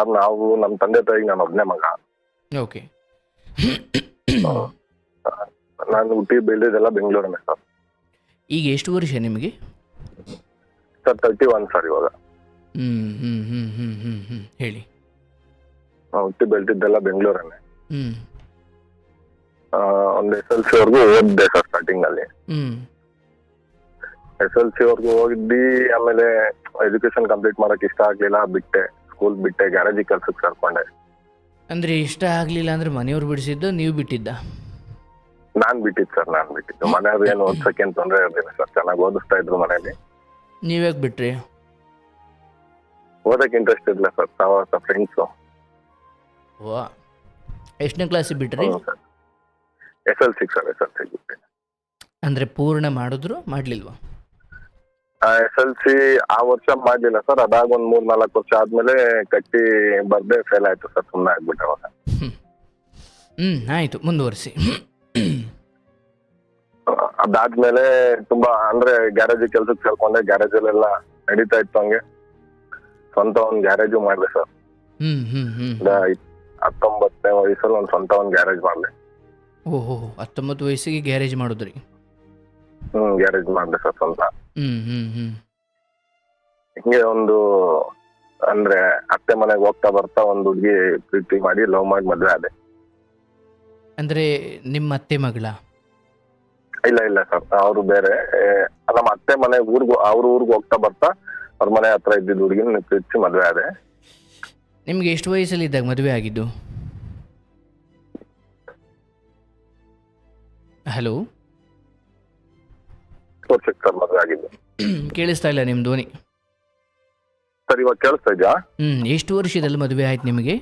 Sir ನಾವು ನಮ್ಮ ತಂದೆ ತಾಯಿಗೆ ನಾನು ಒಬ್ಬನೇ ಮಗ. ಓಕೆ. ನಾನು ಹುಟ್ಟಿ ಬೆಳೆದಿದ್ದೆಲ್ಲ ಬೆಂಗಳೂರನ್ನೇ ಸರ್. ಈಗ ಎಷ್ಟು ವರ್ಷ ನಿಮಗೆ? ಸರ್ ತರ್ಟಿ ಒನ್ ಸರ್ ಇವಾಗ. ಹೇಳಿ. ನಾವು ಹುಟ್ಟಿ ಬೆಳೆದಿದ್ದೆಲ್ಲ ಬೆಂಗಳೂರನ್ನೇ. ಒಂದು ಎಸ್ ಎಲ್ ಸಿ ವರ್ಗೂ ಓದಿದೆ ಸರ್ ಸ್ಟಾರ್ಟಿಂಗ್ ಅಲ್ಲಿ. ಎಸ್ ಎಲ್ ಸಿ ವರ್ಗೂ ಹೋಗಿದ್ದಿ ಆಮೇಲೆ ಎಜುಕೇಶನ್ ಕಂಪ್ಲೀಟ್ ಮಾಡಕ್ ಇಷ್ಟ ಆಗ್ಲಿಲ್ಲ ಬಿಟ್ಟೆ. ಸ್ಕೂಲ್ ಬಿಟ್ಟೆ ಗ್ಯಾರೇಜ್ ಕೆಲ್ಸಕ್ಕೆ ಸೇರ್ಕೊಂಡೆ ಅಂದ್ರೆ ಇಷ್ಟ ಆಗ್ಲಿಲ್ಲ ಅಂದ್ರೆ ಮನೆಯವ್ರು ಬಿಡಿಸಿದ್ದು ನೀವು ಬಿಟ್ಟಿದ್ದ? ನಾನ್ ಬಿಟ್ಟಿದ್ದು ಸರ್ ನಾನ್ ಬಿಟ್ಟಿದ್ದು. ಮನೆಯವ್ರು ಏನು ಓದ್ಸಕ್ಕೆ ಏನ್ ತೊಂದರೆ ಇರ್ಲಿಲ್ಲ ಸರ್ ಚೆನ್ನಾಗಿ ಓದಿಸ್ತಾ ಇದ್ರು ಮನೇಲಿ. ನೀವ್ಯಾಕೆ ಬಿಟ್ರಿ? ಓದಕ್ಕೆ ಇಂಟ್ರೆಸ್ಟ್ ಇಲ್ಲ ಸರ್ ತಾವ ಫ್ರೆಂಡ್ಸ್ ವಾ. ಎಷ್ಟನೇ ಕ್ಲಾಸಿಗೆ ಬಿಟ್ರಿ? S L C sir S L C ಬಿಟ್ಟೆ. ಅಂದರೆ ಪೂರ್ಣ ಮಾಡಿದ್ರು ಮಾಡಲಿಲ್ವಾ? ಎಸ್ ಎಲ್ ಸಿ ಆ ವರ್ಷ ಮಾಡ್ಲಿಲ್ಲ ಸರ್. ಅದಾಗ ಒಂದ್ ಮೂರ್ ನಾಲ್ಕು ವರ್ಷ ಆದ್ಮೇಲೆ ಕಟ್ಟಿ ಬರ್ದೆ ಫೇಲ್ ಆಯ್ತು ಸರ್. ಸುಮ್ಮನೆ ಆಗ್ಬಿಟ್ಟೆ ಅವಾಗ. ಹ್ಮ್ ಆಯ್ತು. ಮುಂದುವರಿಸಿ. ಅದಾದ್ಮೇಲೆ ತುಂಬಾ ಅಂದ್ರೆ ಗ್ಯಾರೇಜ್ ಕೆಲ್ಸಕ್ಕೆ ಸೇರ್ಕೊಂಡೆ. ಗ್ಯಾರೇಜ್ ಅಲ್ಲೆಲ್ಲ ನಡೀತಾ ಇತ್ತು ಹಂಗೆ. ಸ್ವಂತ ಒಂದ್ ಗ್ಯಾರೇಜು ಮಾಡಿದೆ ಸರ್. ಹತ್ತೊಂಬತ್ತನೇ ವಯಸ್ಸಲ್ಲಿ ಒಂದ್ ಸ್ವಂತ ಒಂದ್ ಗ್ಯಾರೇಜ್ ಮಾಡಿದೆ. ಓಹೋ ಹತ್ತೊಂಬತ್ತು ವಯಸ್ಸಿಗೆ ಗ್ಯಾರೇಜ್ ಮಾಡಿದ್ರಿ. ಹ್ಮ್ ಗ್ಯಾರೇಜ್ ಮಾಡಿದೆ ಸರ್ ಸ್ವಂತ. ಹಿಂಗೆ ಒಂದು ಅಂದ್ರೆ ಅತ್ತೆ ಮನೆಗೆ ಹೋಗ್ತಾ ಬರ್ತಾ ಒಂದು ಹುಡುಗಿ ಪ್ರೀತಿ ಮಾಡಿ ಲವ್ ಮಾಡಿ ಮದ್ವೆ ಆದೆ. ಅಂದ್ರೆ ನಿಮ್ಮ ಅತ್ತೆ ಮಗಳ? ಇಲ್ಲ ಇಲ್ಲ ಸರ್ ಅವರು ಬೇರೆ. ನಮ್ಮ ಅತ್ತೆ ಮನೆ ಊರ್ಗು ಅವ್ರ ಊರ್ಗ್ ಹೋಗ್ತಾ ಬರ್ತಾ ಅವ್ರ ಮನೆ ಹತ್ರ ಇದ್ದಿದ್ದು ಹುಡುಗಿನ ಪ್ರೀತಿ ಮದ್ವೆ ಆದೆ. ನಿಮ್ಗೆ ಎಷ್ಟು ವಯಸ್ಸಲ್ಲಿ ಇದ್ದಾಗ ಮದುವೆ ಆಗಿದ್ದು? ಹಲೋ? ವರ್ಷಕ್ಕೆ ಸರ್ ಮದ್ವೆ ಆಗಿದ್ದು ಕೇಳಿಸ್ತಾ ಇಲ್ಲ ನಿಮ್ಮ ಧ್ವನಿ. ಸರ್ ಇವಾಗ ಕೇಳಿಸ್ತಾ ಇದ್ಯಾ? ಹ್ಮ್ ಎಷ್ಟು ವರ್ಷದಲ್ಲಿ ಮದುವೆ ಆಯ್ತು ನಿಮಗೆ?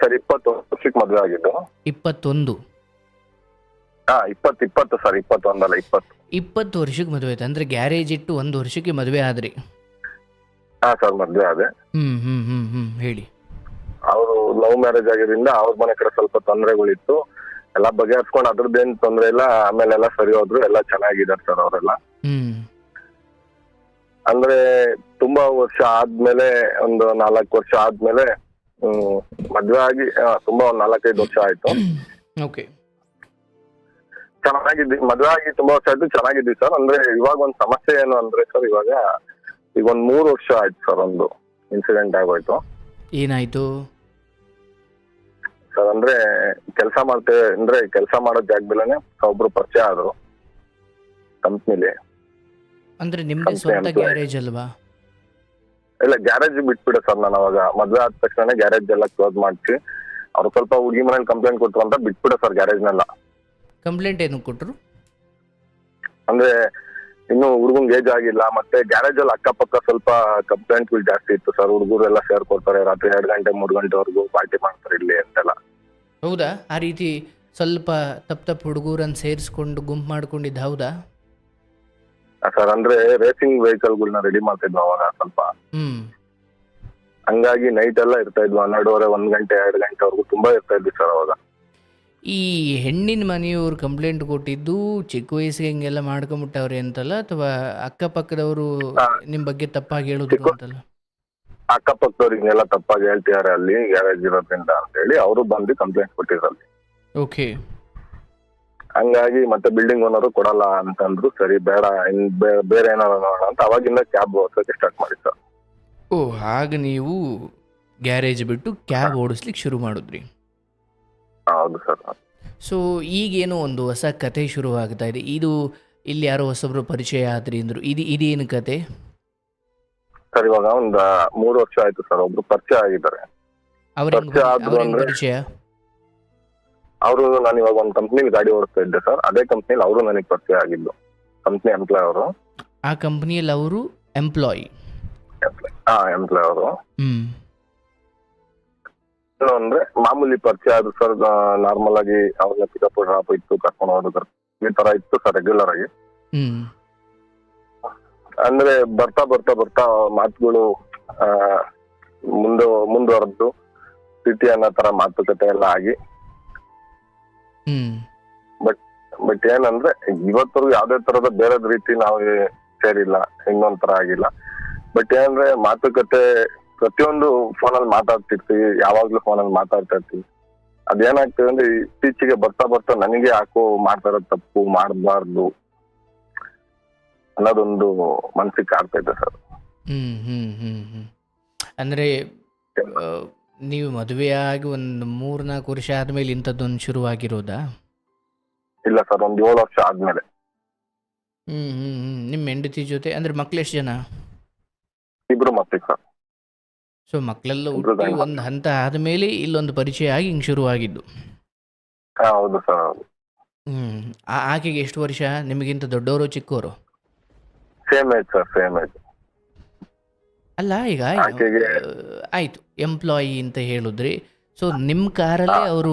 ಸರ್ ಇಪ್ಪತ್ತು ವರ್ಷಕ್ಕೆ ಮದ್ವೆ ಆಗಿದ್ದು. ಇಪ್ಪತ್ತೊಂದು. ಹಾ ಇಪ್ಪತ್ತು ಇಪ್ಪತ್ತು ಸರ್ ಇಪ್ಪತ್ತೊಂದಲ್ಲ ಇಪ್ಪತ್ತು. ಇಪ್ಪತ್ತು ವರ್ಷಕ್ಕೆ ಮದುವೆ ಆಯ್ತು ಅಂದ್ರೆ ಗ್ಯಾರೇಜ್ ಇಟ್ಟು ಒಂದು ವರ್ಷಕ್ಕೆ ಮದುವೆ ಆದ್ರಿ. ಹಾ ಸರ್ ಮದ್ವೆ ಆದೆ. ಹ್ಮ್ ಹ್ಮ್ ಹ್ಮ್ ಹ್ಮ್ ಹೇಳಿ. ಅವರು ಲವ್ ಮ್ಯಾರೇಜ್ ಆಗಿದ್ರಿಂದ ಅವ್ರ ಮನೆ ಕಡೆ ಸ್ವಲ್ಪ ತೊಂದರೆಗಳಿತ್ತು. ಎಲ್ಲ ಬಗೆಹರಿಸ್ಕೊಂಡು ಅದ್ರದ್ದೇನ್ ತೊಂದ್ರೆ ಇಲ್ಲ ಆಮೇಲೆ ಎಲ್ಲ ಸರಿ ಹೋದ್ರು ಎಲ್ಲ ಚೆನ್ನಾಗಿದ್ದಾರೆ ಸರ್ ಅವರೆಲ್ಲ. ಅಂದ್ರೆ ತುಂಬಾ ವರ್ಷ ಆದ್ಮೇಲೆ ಒಂದು ನಾಲ್ಕು ವರ್ಷ ಆದ್ಮೇಲೆ ಹ್ಮ್ ಮದ್ವೆ ಆಗಿ ತುಂಬಾ ಒಂದ್ ನಾಲ್ಕೈದು ವರ್ಷ ಆಯ್ತು. ಚೆನ್ನಾಗಿದ್ವಿ ಮದ್ವೆ ಆಗಿ ತುಂಬಾ ವರ್ಷ ಆಯ್ತು ಚೆನ್ನಾಗಿದ್ವಿ ಸರ್. ಅಂದ್ರೆ ಇವಾಗ ಒಂದ್ ಸಮಸ್ಯೆ ಏನು ಅಂದ್ರೆ ಸರ್ ಇವಾಗ ಈಗ ಒಂದ್ ಮೂರು ವರ್ಷ ಆಯ್ತು ಸರ್ ಒಂದು ಇನ್ಸಿಡೆಂಟ್ ಆಗೋಯ್ತು. ಏನಾಯಿತು? ಸರ್ ಅಂದ್ರೆ ಕೆಲಸ ಮಾಡ್ತೇವೆ ಅಂದ್ರೆ ಕೆಲಸ ಮಾಡೋ ಜಾಗದಲ್ಲೇ ಒಬ್ರು ಪರಿಚಯ ಆದ್ರು ಕಂಪ್ನಿಲಿ. ಅಂದ್ರೆ ನಿಮ್ದು Company ಸ್ವಂತ employee. ಗ್ಯಾರೇಜ್ ಅಲ್ವಾ? ಇಲ್ಲ ಗ್ಯಾರೇಜ್ ಬಿಟ್ಬಿಡ ಸರ್ ನಾನು ಅವಾಗ. ಮದ್ವೆ ಆದ ತಕ್ಷಣ ಗ್ಯಾರೇಜ್ ಎಲ್ಲ ಕ್ಲೋಸ್ ಮಾಡ್ತೀವಿ ಅವ್ರು ಸ್ವಲ್ಪ ಹುಡುಗಿ ಮನೇಲಿ ಕಂಪ್ಲೇಂಟ್ ಕೊಟ್ರು ಅಂತ ಬಿಟ್ಬಿಡ ಸರ್ ಗ್ಯಾರೇಜ್ನೆಲ್ಲ. ಕಂಪ್ಲೇಂಟ್ ಏನು ಕೊಟ್ಟರು ಅಂದ್ರೆ ಇನ್ನು ಹುಡುಗಂಗೆ ಏಜ್ ಆಗಿಲ್ಲ ಮತ್ತೆ ಗ್ಯಾರೇಜ್ ಅಲ್ಲಿ ಅಕ್ಕಪಕ್ಕ ಸ್ವಲ್ಪ ಕಂಪ್ಲೇಂಟ್ಗಳು ಜಾಸ್ತಿ ಇತ್ತು ಸರ್ ಹುಡುಗರು ಎಲ್ಲ ಸೇರ್ಕೊಡ್ತಾರೆ ರಾತ್ರಿ ಎರಡು ಗಂಟೆ ಮೂರು ಗಂಟೆವರೆಗೂ ಪಾರ್ಟಿ ಮಾಡ್ತಾರೆ ಇಲ್ಲಿ ಅಂತೆಲ್ಲ. ಹೌದಾ? ಆ ರೀತಿ ಸ್ವಲ್ಪ ತಪ್ಪು ತಪ್ಪು ಹುಡುಗರನ್ನು ಸೇರಿಸ್ಕೊಂಡು ಗುಂಪು ಮಾಡ್ಕೊಂಡಿದ್ದ ಹೌದಾ? ಸರ್ ಅಂದ್ರೆ ರೇಸಿಂಗ್ ವೆಹಿಕಲ್ಗಳನ್ನ ರೆಡಿ ಮಾಡ್ತಿದ್ವಿ ಅವಾಗ ಸ್ವಲ್ಪ. ಹ್ಮ್. ಹಂಗಾಗಿ ನೈಟ್ ಎಲ್ಲ ಇರ್ತಾ ಇದ್ವಿ ಹನ್ನೆರಡುವರೆ ಒಂದ್ ಗಂಟೆ ಎರಡು ಗಂಟೆವರೆಗೂ ತುಂಬಾ ಇರ್ತಾ ಇದ್ವಿ ಸರ್ ಅವಾಗ. ಈ ಹೆಣ್ಣಿನ ಮನೆಯವರು ಕಂಪ್ಲೇಂಟ್ ಕೊಟ್ಟಿದ್ದು ಚಿಕ್ಕ ವಯಸ್ಸಿಗೆ ಹಿಂಗೆಲ್ಲ ಮಾಡ್ಕೊಂಬಿಟ್ಟವ್ರೆ ಅಂತಲ್ಲ? ಅಥವಾ ಅಕ್ಕಪಕ್ಕದವರು ಹಾ. ನಿಮ್ಮ ಬಗ್ಗೆ ತಪ್ಪಾಗಿ ಹೇಳಿದ್ರು ಚಿಕ್ಕ- ಅಂತಲ್ಲ? ಅಕ್ಕಪಕ್ಕದವ್ರು ಹಿಂಗೆಲ್ಲ ತಪ್ಪಾಗಿ ಹೇಳ್ತಿದಾರೆ ಅಲ್ಲಿ ಗ್ಯಾರೇಜ್ ಇರೋದ್ರಿಂದ ಅಂತ ಹೇಳಿ ಅವರು ಬಂದು ಕಂಪ್ಲೇಂಟ್ ಕೊಟ್ಟಿದ್ರಲ್ಲಿ ಓಕೆ. ಹಂಗಾಗಿ ಮತ್ತೆ ಬಿಲ್ಡಿಂಗ್ ಓನರು ಕೊಡಲ್ಲ ಅಂತಂದ್ರು ಸರಿ ಬೇಡ ಇನ್ ಬೇ- ಬೇರೆ ಏನಾರ ನೋಡೋಣ ಅಂತ ಅವಾಗಿಂದ ಕ್ಯಾಬ್ ಓಡಿಸೋಕೆ ಸ್ಟಾರ್ಟ್ ಮಾಡಿ ಸರ್ ಓ ಆಗ ನೀವು ಗ್ಯಾರೇಜ್ ಬಿಟ್ಟು ಕ್ಯಾಬ್ ಓಡಿಸ್ಲಿಕ್ಕೆ ಶುರು ಮಾಡಿದ್ರಿ. ಹೌದು ಸರ್. ಸೊ ಈಗೇನೋ ಒಂದು ಹೊಸ ಕತೆ ಶುರುವಾಗ್ತಾ ಇದೆ. ಇದು ಇಲ್ಲಿ ಯಾರೋ ಹೊಸಬ್ರು ಪರಿಚಯ ಆದ್ರಿ ಅಂದ್ರು. ಇದು ಇದೇನು ಕತೆ? ಸರ್ ಇವಾಗ ಒಂದ್ ಮೂರು ವರ್ಷ ಆಯ್ತು ಸರ್ ಒಬ್ರು ಪರಿಚಯ ಆಗಿದ್ದಾರೆ. ಅವ್ರ ಪರಿಚಯ ಆದ್ರು ಅಂದ್ರೆ- ಪರಿಚಯ? ಅವರು ನಾನು ಇವಾಗ ಒಂದು ಕಂಪ್ನಿಲಿ ಗಾಡಿ ಓಡಿಸ್ತಾ ಇದ್ದೆ ಸರ್. ಅದೇ ಕಂಪ್ನಿಲಿ ಅವರು ನನಗೆ ಪರಿಚಯ ಆಗಿದ್ದು. ಕಂಪ್ನಿ ಎಂಪ್ಲಾಯ್ ಅವರು. ಆ ಕಂಪ್ನಿಯಲ್ಲಿ ಅವರು ಎಂಪ್ಲಾಯಿ ಹಾ ಎಂಪ್ಲಾಯ್ ಅವರು. ಏನು ಅಂದ್ರೆ ಮಾಮೂಲಿ ಪರಿಚಯ ಆದ್ರು ಸರ್ ನಾರ್ಮಲ್ ಆಗಿ ಅವ್ರನ್ನ ಪಿಕಪ್ ಡ್ರಾಪ್ ಇತ್ತು ಕರ್ಕೊಂಡು ಹೋದ್ರು ಈ ತರ ಇತ್ತು ಸರ್ ರೆಗ್ಯುಲರ್ ಆಗಿ. ಅಂದ್ರೆ ಬರ್ತಾ ಬರ್ತಾ ಬರ್ತಾ ಮಾತುಗಳು ಮುಂದೆ ಮುಂದುವರೆದು ಸಿಟಿ ಅನ್ನೋ ತರ ಮಾತುಕತೆ ಎಲ್ಲ ಆಗಿ. ಬಟ್ ಬಟ್ ಏನಂದ್ರೆ ಇವತ್ತರೆಗೂ ಯಾವ್ದೇ ತರದ ಬೇರೆ ರೀತಿ ನಾವು ಸೇರಿಲ್ಲ ಇನ್ನೊಂದ್ ತರ ಆಗಿಲ್ಲ. ಬಟ್ ಏನಂದ್ರೆ ಮಾತುಕತೆ ಪ್ರತಿಯೊಂದು ಫೋನಲ್ಲಿ ಮಾತಾಡ್ತಿರ್ತೀವಿ ಯಾವಾಗ್ಲೂ ಫೋನಲ್ಲಿ ಮಾತಾಡ್ತಾ ಇರ್ತೀವಿ. ಅದೇನಾಗ್ತದೆ ಅಂದ್ರೆ ಇತ್ತೀಚೆಗೆ ಬರ್ತಾ ಬರ್ತಾ ನನಗೆ ಯಾಕೋ ಮಾಡ್ತಾ ಇರೋ ತಪ್ಪು ಮಾಡಬಾರ್ದು ಅನ್ನೋದೊಂದು ಮನ್ಸಿಗೆ ಕಾಡ್ತಾ ಇದೆ ಸರ್. ಹ್ಮ್ ಹ್ಮ್ ಹ್ಮ್ ಹ್ಮ್. ಅಂದ್ರೆ ನೀವು ಆಗಿ ಒಂದು ಮೂರು ನಾಲ್ಕು ವರ್ಷ ಆದ್ಮೇಲೆ ಇಂಥದ್ದೊಂದು ಶುರುವಾಗಿರೋದಾ? ಇಲ್ಲ ಸರ್ ಒಂದ್ ಏಳು ವರ್ಷ ಆದ್ಮೇಲೆ. ಹ್ಮ್ ಹ್ಮ್ ಹ್ಮ್. ನಿಮ್ಮ ಹೆಂಡತಿ ಜೊತೆ ಅಂದ್ರೆ ಮಕ್ಳು ಎಷ್ಟು ಜನ? ಇಬ್ರು ಮಕ್ಳಿಗೆ ಸರ್. ಸೊ ಮಕ್ಕಳೆಲ್ಲ ಹುಟ್ಟಿ ಒಂದು ಹಂತ ಆದಮೇಲೆ ಇಲ್ಲೊಂದು ಪರಿಚಯ ಆಗಿ ಹಿಂಗೆ ಶುರುವಾಗಿದ್ದು. ಹೌದು ಸರ್ ಹ್ಮ್. ಆಕೆಗೆ ಎಷ್ಟು ವರ್ಷ? ನಿಮಗಿಂತ ದೊಡ್ಡವರು ಚಿಕ್ಕವರು? Same age sir same age ಅಲ್ಲ ಈಗ ಆಕೆಗೆ- ಆಯ್ತು. ಎಂಪ್ಲಾಯಿ ಅಂತ ಹೇಳಿದ್ರಿ ಸೊ ನಿಮ್ಮ ಕಾರಲ್ಲೇ ಅವರು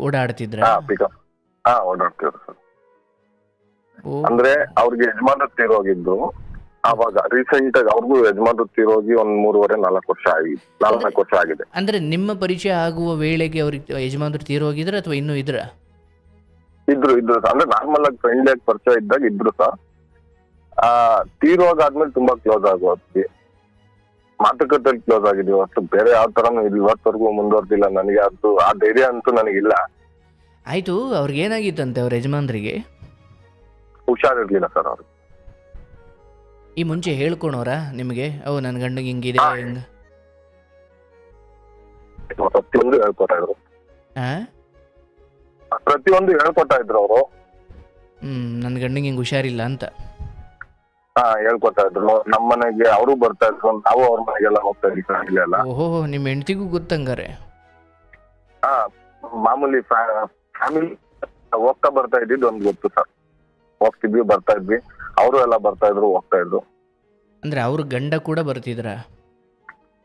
ಓಡಾಡ್ತಿದ್ರ? ಹಾ ಪಿಕಪ್ ಹಾ ಓಡಾಡ್ತೀವಿ ಸರ್. ಅಂದ್ರೆ ಅವ್ರಿಗೆ ಯಜಮಾನ ತೀರೋಗಿದ್ದು ಅವಾಗ ರೀಸೆಂಟ್ ಆಗಿ ಅವ್ರಿಗೂ ಯಜಮಾನ ಹೋಗಿ ಒಂದ್ ಮೂರುವರೆ ನಾಲ್ಕು ವರ್ಷ ಆಗಿದೆ ನಾಲ್ಕು ವರ್ಷ ಆಗಿದೆ. ಅಂದ್ರೆ ನಿಮ್ಮ ಪರಿಚಯ ಆಗುವ ವೇಳೆಗೆ ಅವ್ರಿಗೆ ಯಜಮಾನರು ತೀರೋಗಿದ್ರ ಅಥವಾ ಇನ್ನೂ ಇದ್ರ? ಇದ್ರು ಇದ್ರು. ಅಂದ್ರೆ ನಾರ್ಮಲ್ ಆಗಿ ಫ್ರೆಂಡ್ ಆಗಿ ಪರಿಚಯ ಇದ್ದಾಗ ಇದ್ರು ಸರ್. ಆ ತೀರೋಗಾದ್ಮೇಲೆ ತುಂಬಾ ಕ್ಲೋಸ್ ಆಗೋದ್ವಿ ಮಾತುಕತೆ ಕ್ಲೋಸ್ ಆಗಿದೀವಿ ಅಷ್ಟು ಬೇರೆ ಯಾವ ತರನು ಇವತ್ತವರೆಗೂ ಮುಂದುವರ್ದಿಲ್ಲ. ನನಗೆ ಅದು ಆ ಧೈರ್ಯ ಅಂತೂ ನನಗಿಲ್ಲ. ಆಯ್ತು ಅವ್ರಿಗೆ ಏನಾಗಿತ್ತಂತೆ ಅವ್ರ ಯಜಮಾನ್ರಿಗೆ? ಹುಷಾರಿರ್ಲಿಲ್ಲ ಸರ್ ಅವ್ರು. ಈ ಮುಂಚೆ ಹೇಳ್ಕೊಳೋರಾ ನಿಮಗೆ? ಓ ನನ್ನ ಗಂಡಗೆ ಹಿಂಗಿದೆ ಹಾ. ಹಿಂಗ? ಪ್ರತಿಯೊಂದು ಹೇಳ್ಕೊತಾ ಇದ್ರು. ಆ ಪ್ರತಿಯೊಂದು ಹೇಳ್ಕೊತಾ ಇದ್ರು ಅವರು. ಹ್ಮ್ ನನ್ನ ಗಂಡಂಗೆ ಹಿಂಗೆ ಹುಷಾರಿಲ್ಲ ಅಂತ. ಹಾ ಹೇಳ್ಕೊತಾ ಇದ್ರು. ನಮ್ಮ ಮನೆಗೆ ಅವರು ಬರ್ತಾ ಇದ್ರು ನಾವು ಅವ್ರ ಮನೆಗೆಲ್ಲ ಹೋಗ್ತಾ ಇದ್ವಿ ಓಹೋ ನಿಮ್ಮ ಹೆಂಡತಿಗೂ ಗೊತ್ತಂಗಾರೆ? ಹಾ ಮಾಮೂಲಿ ಫ್ಯಾಮಿಲಿ ಹೋಗ್ತಾ ಬರ್ತಾ ಇದ್ದಿದ್ದು ಒಂದು ಗೊತ್ತು ಸರ್. ಹೋಗ್ತಿದ್ವಿ ಬರ್ತಾ ಇದ್ವಿ. ಅವರು ಎಲ್ಲ ಬರ್ತಾ ಇದ್ರು ಹೋಗ್ತಾ ಇದ್ರು. ಅಂದ್ರೆ ಅವ್ರ ಗಂಡ ಕೂಡ ಬರ್ತಿದ್ರ?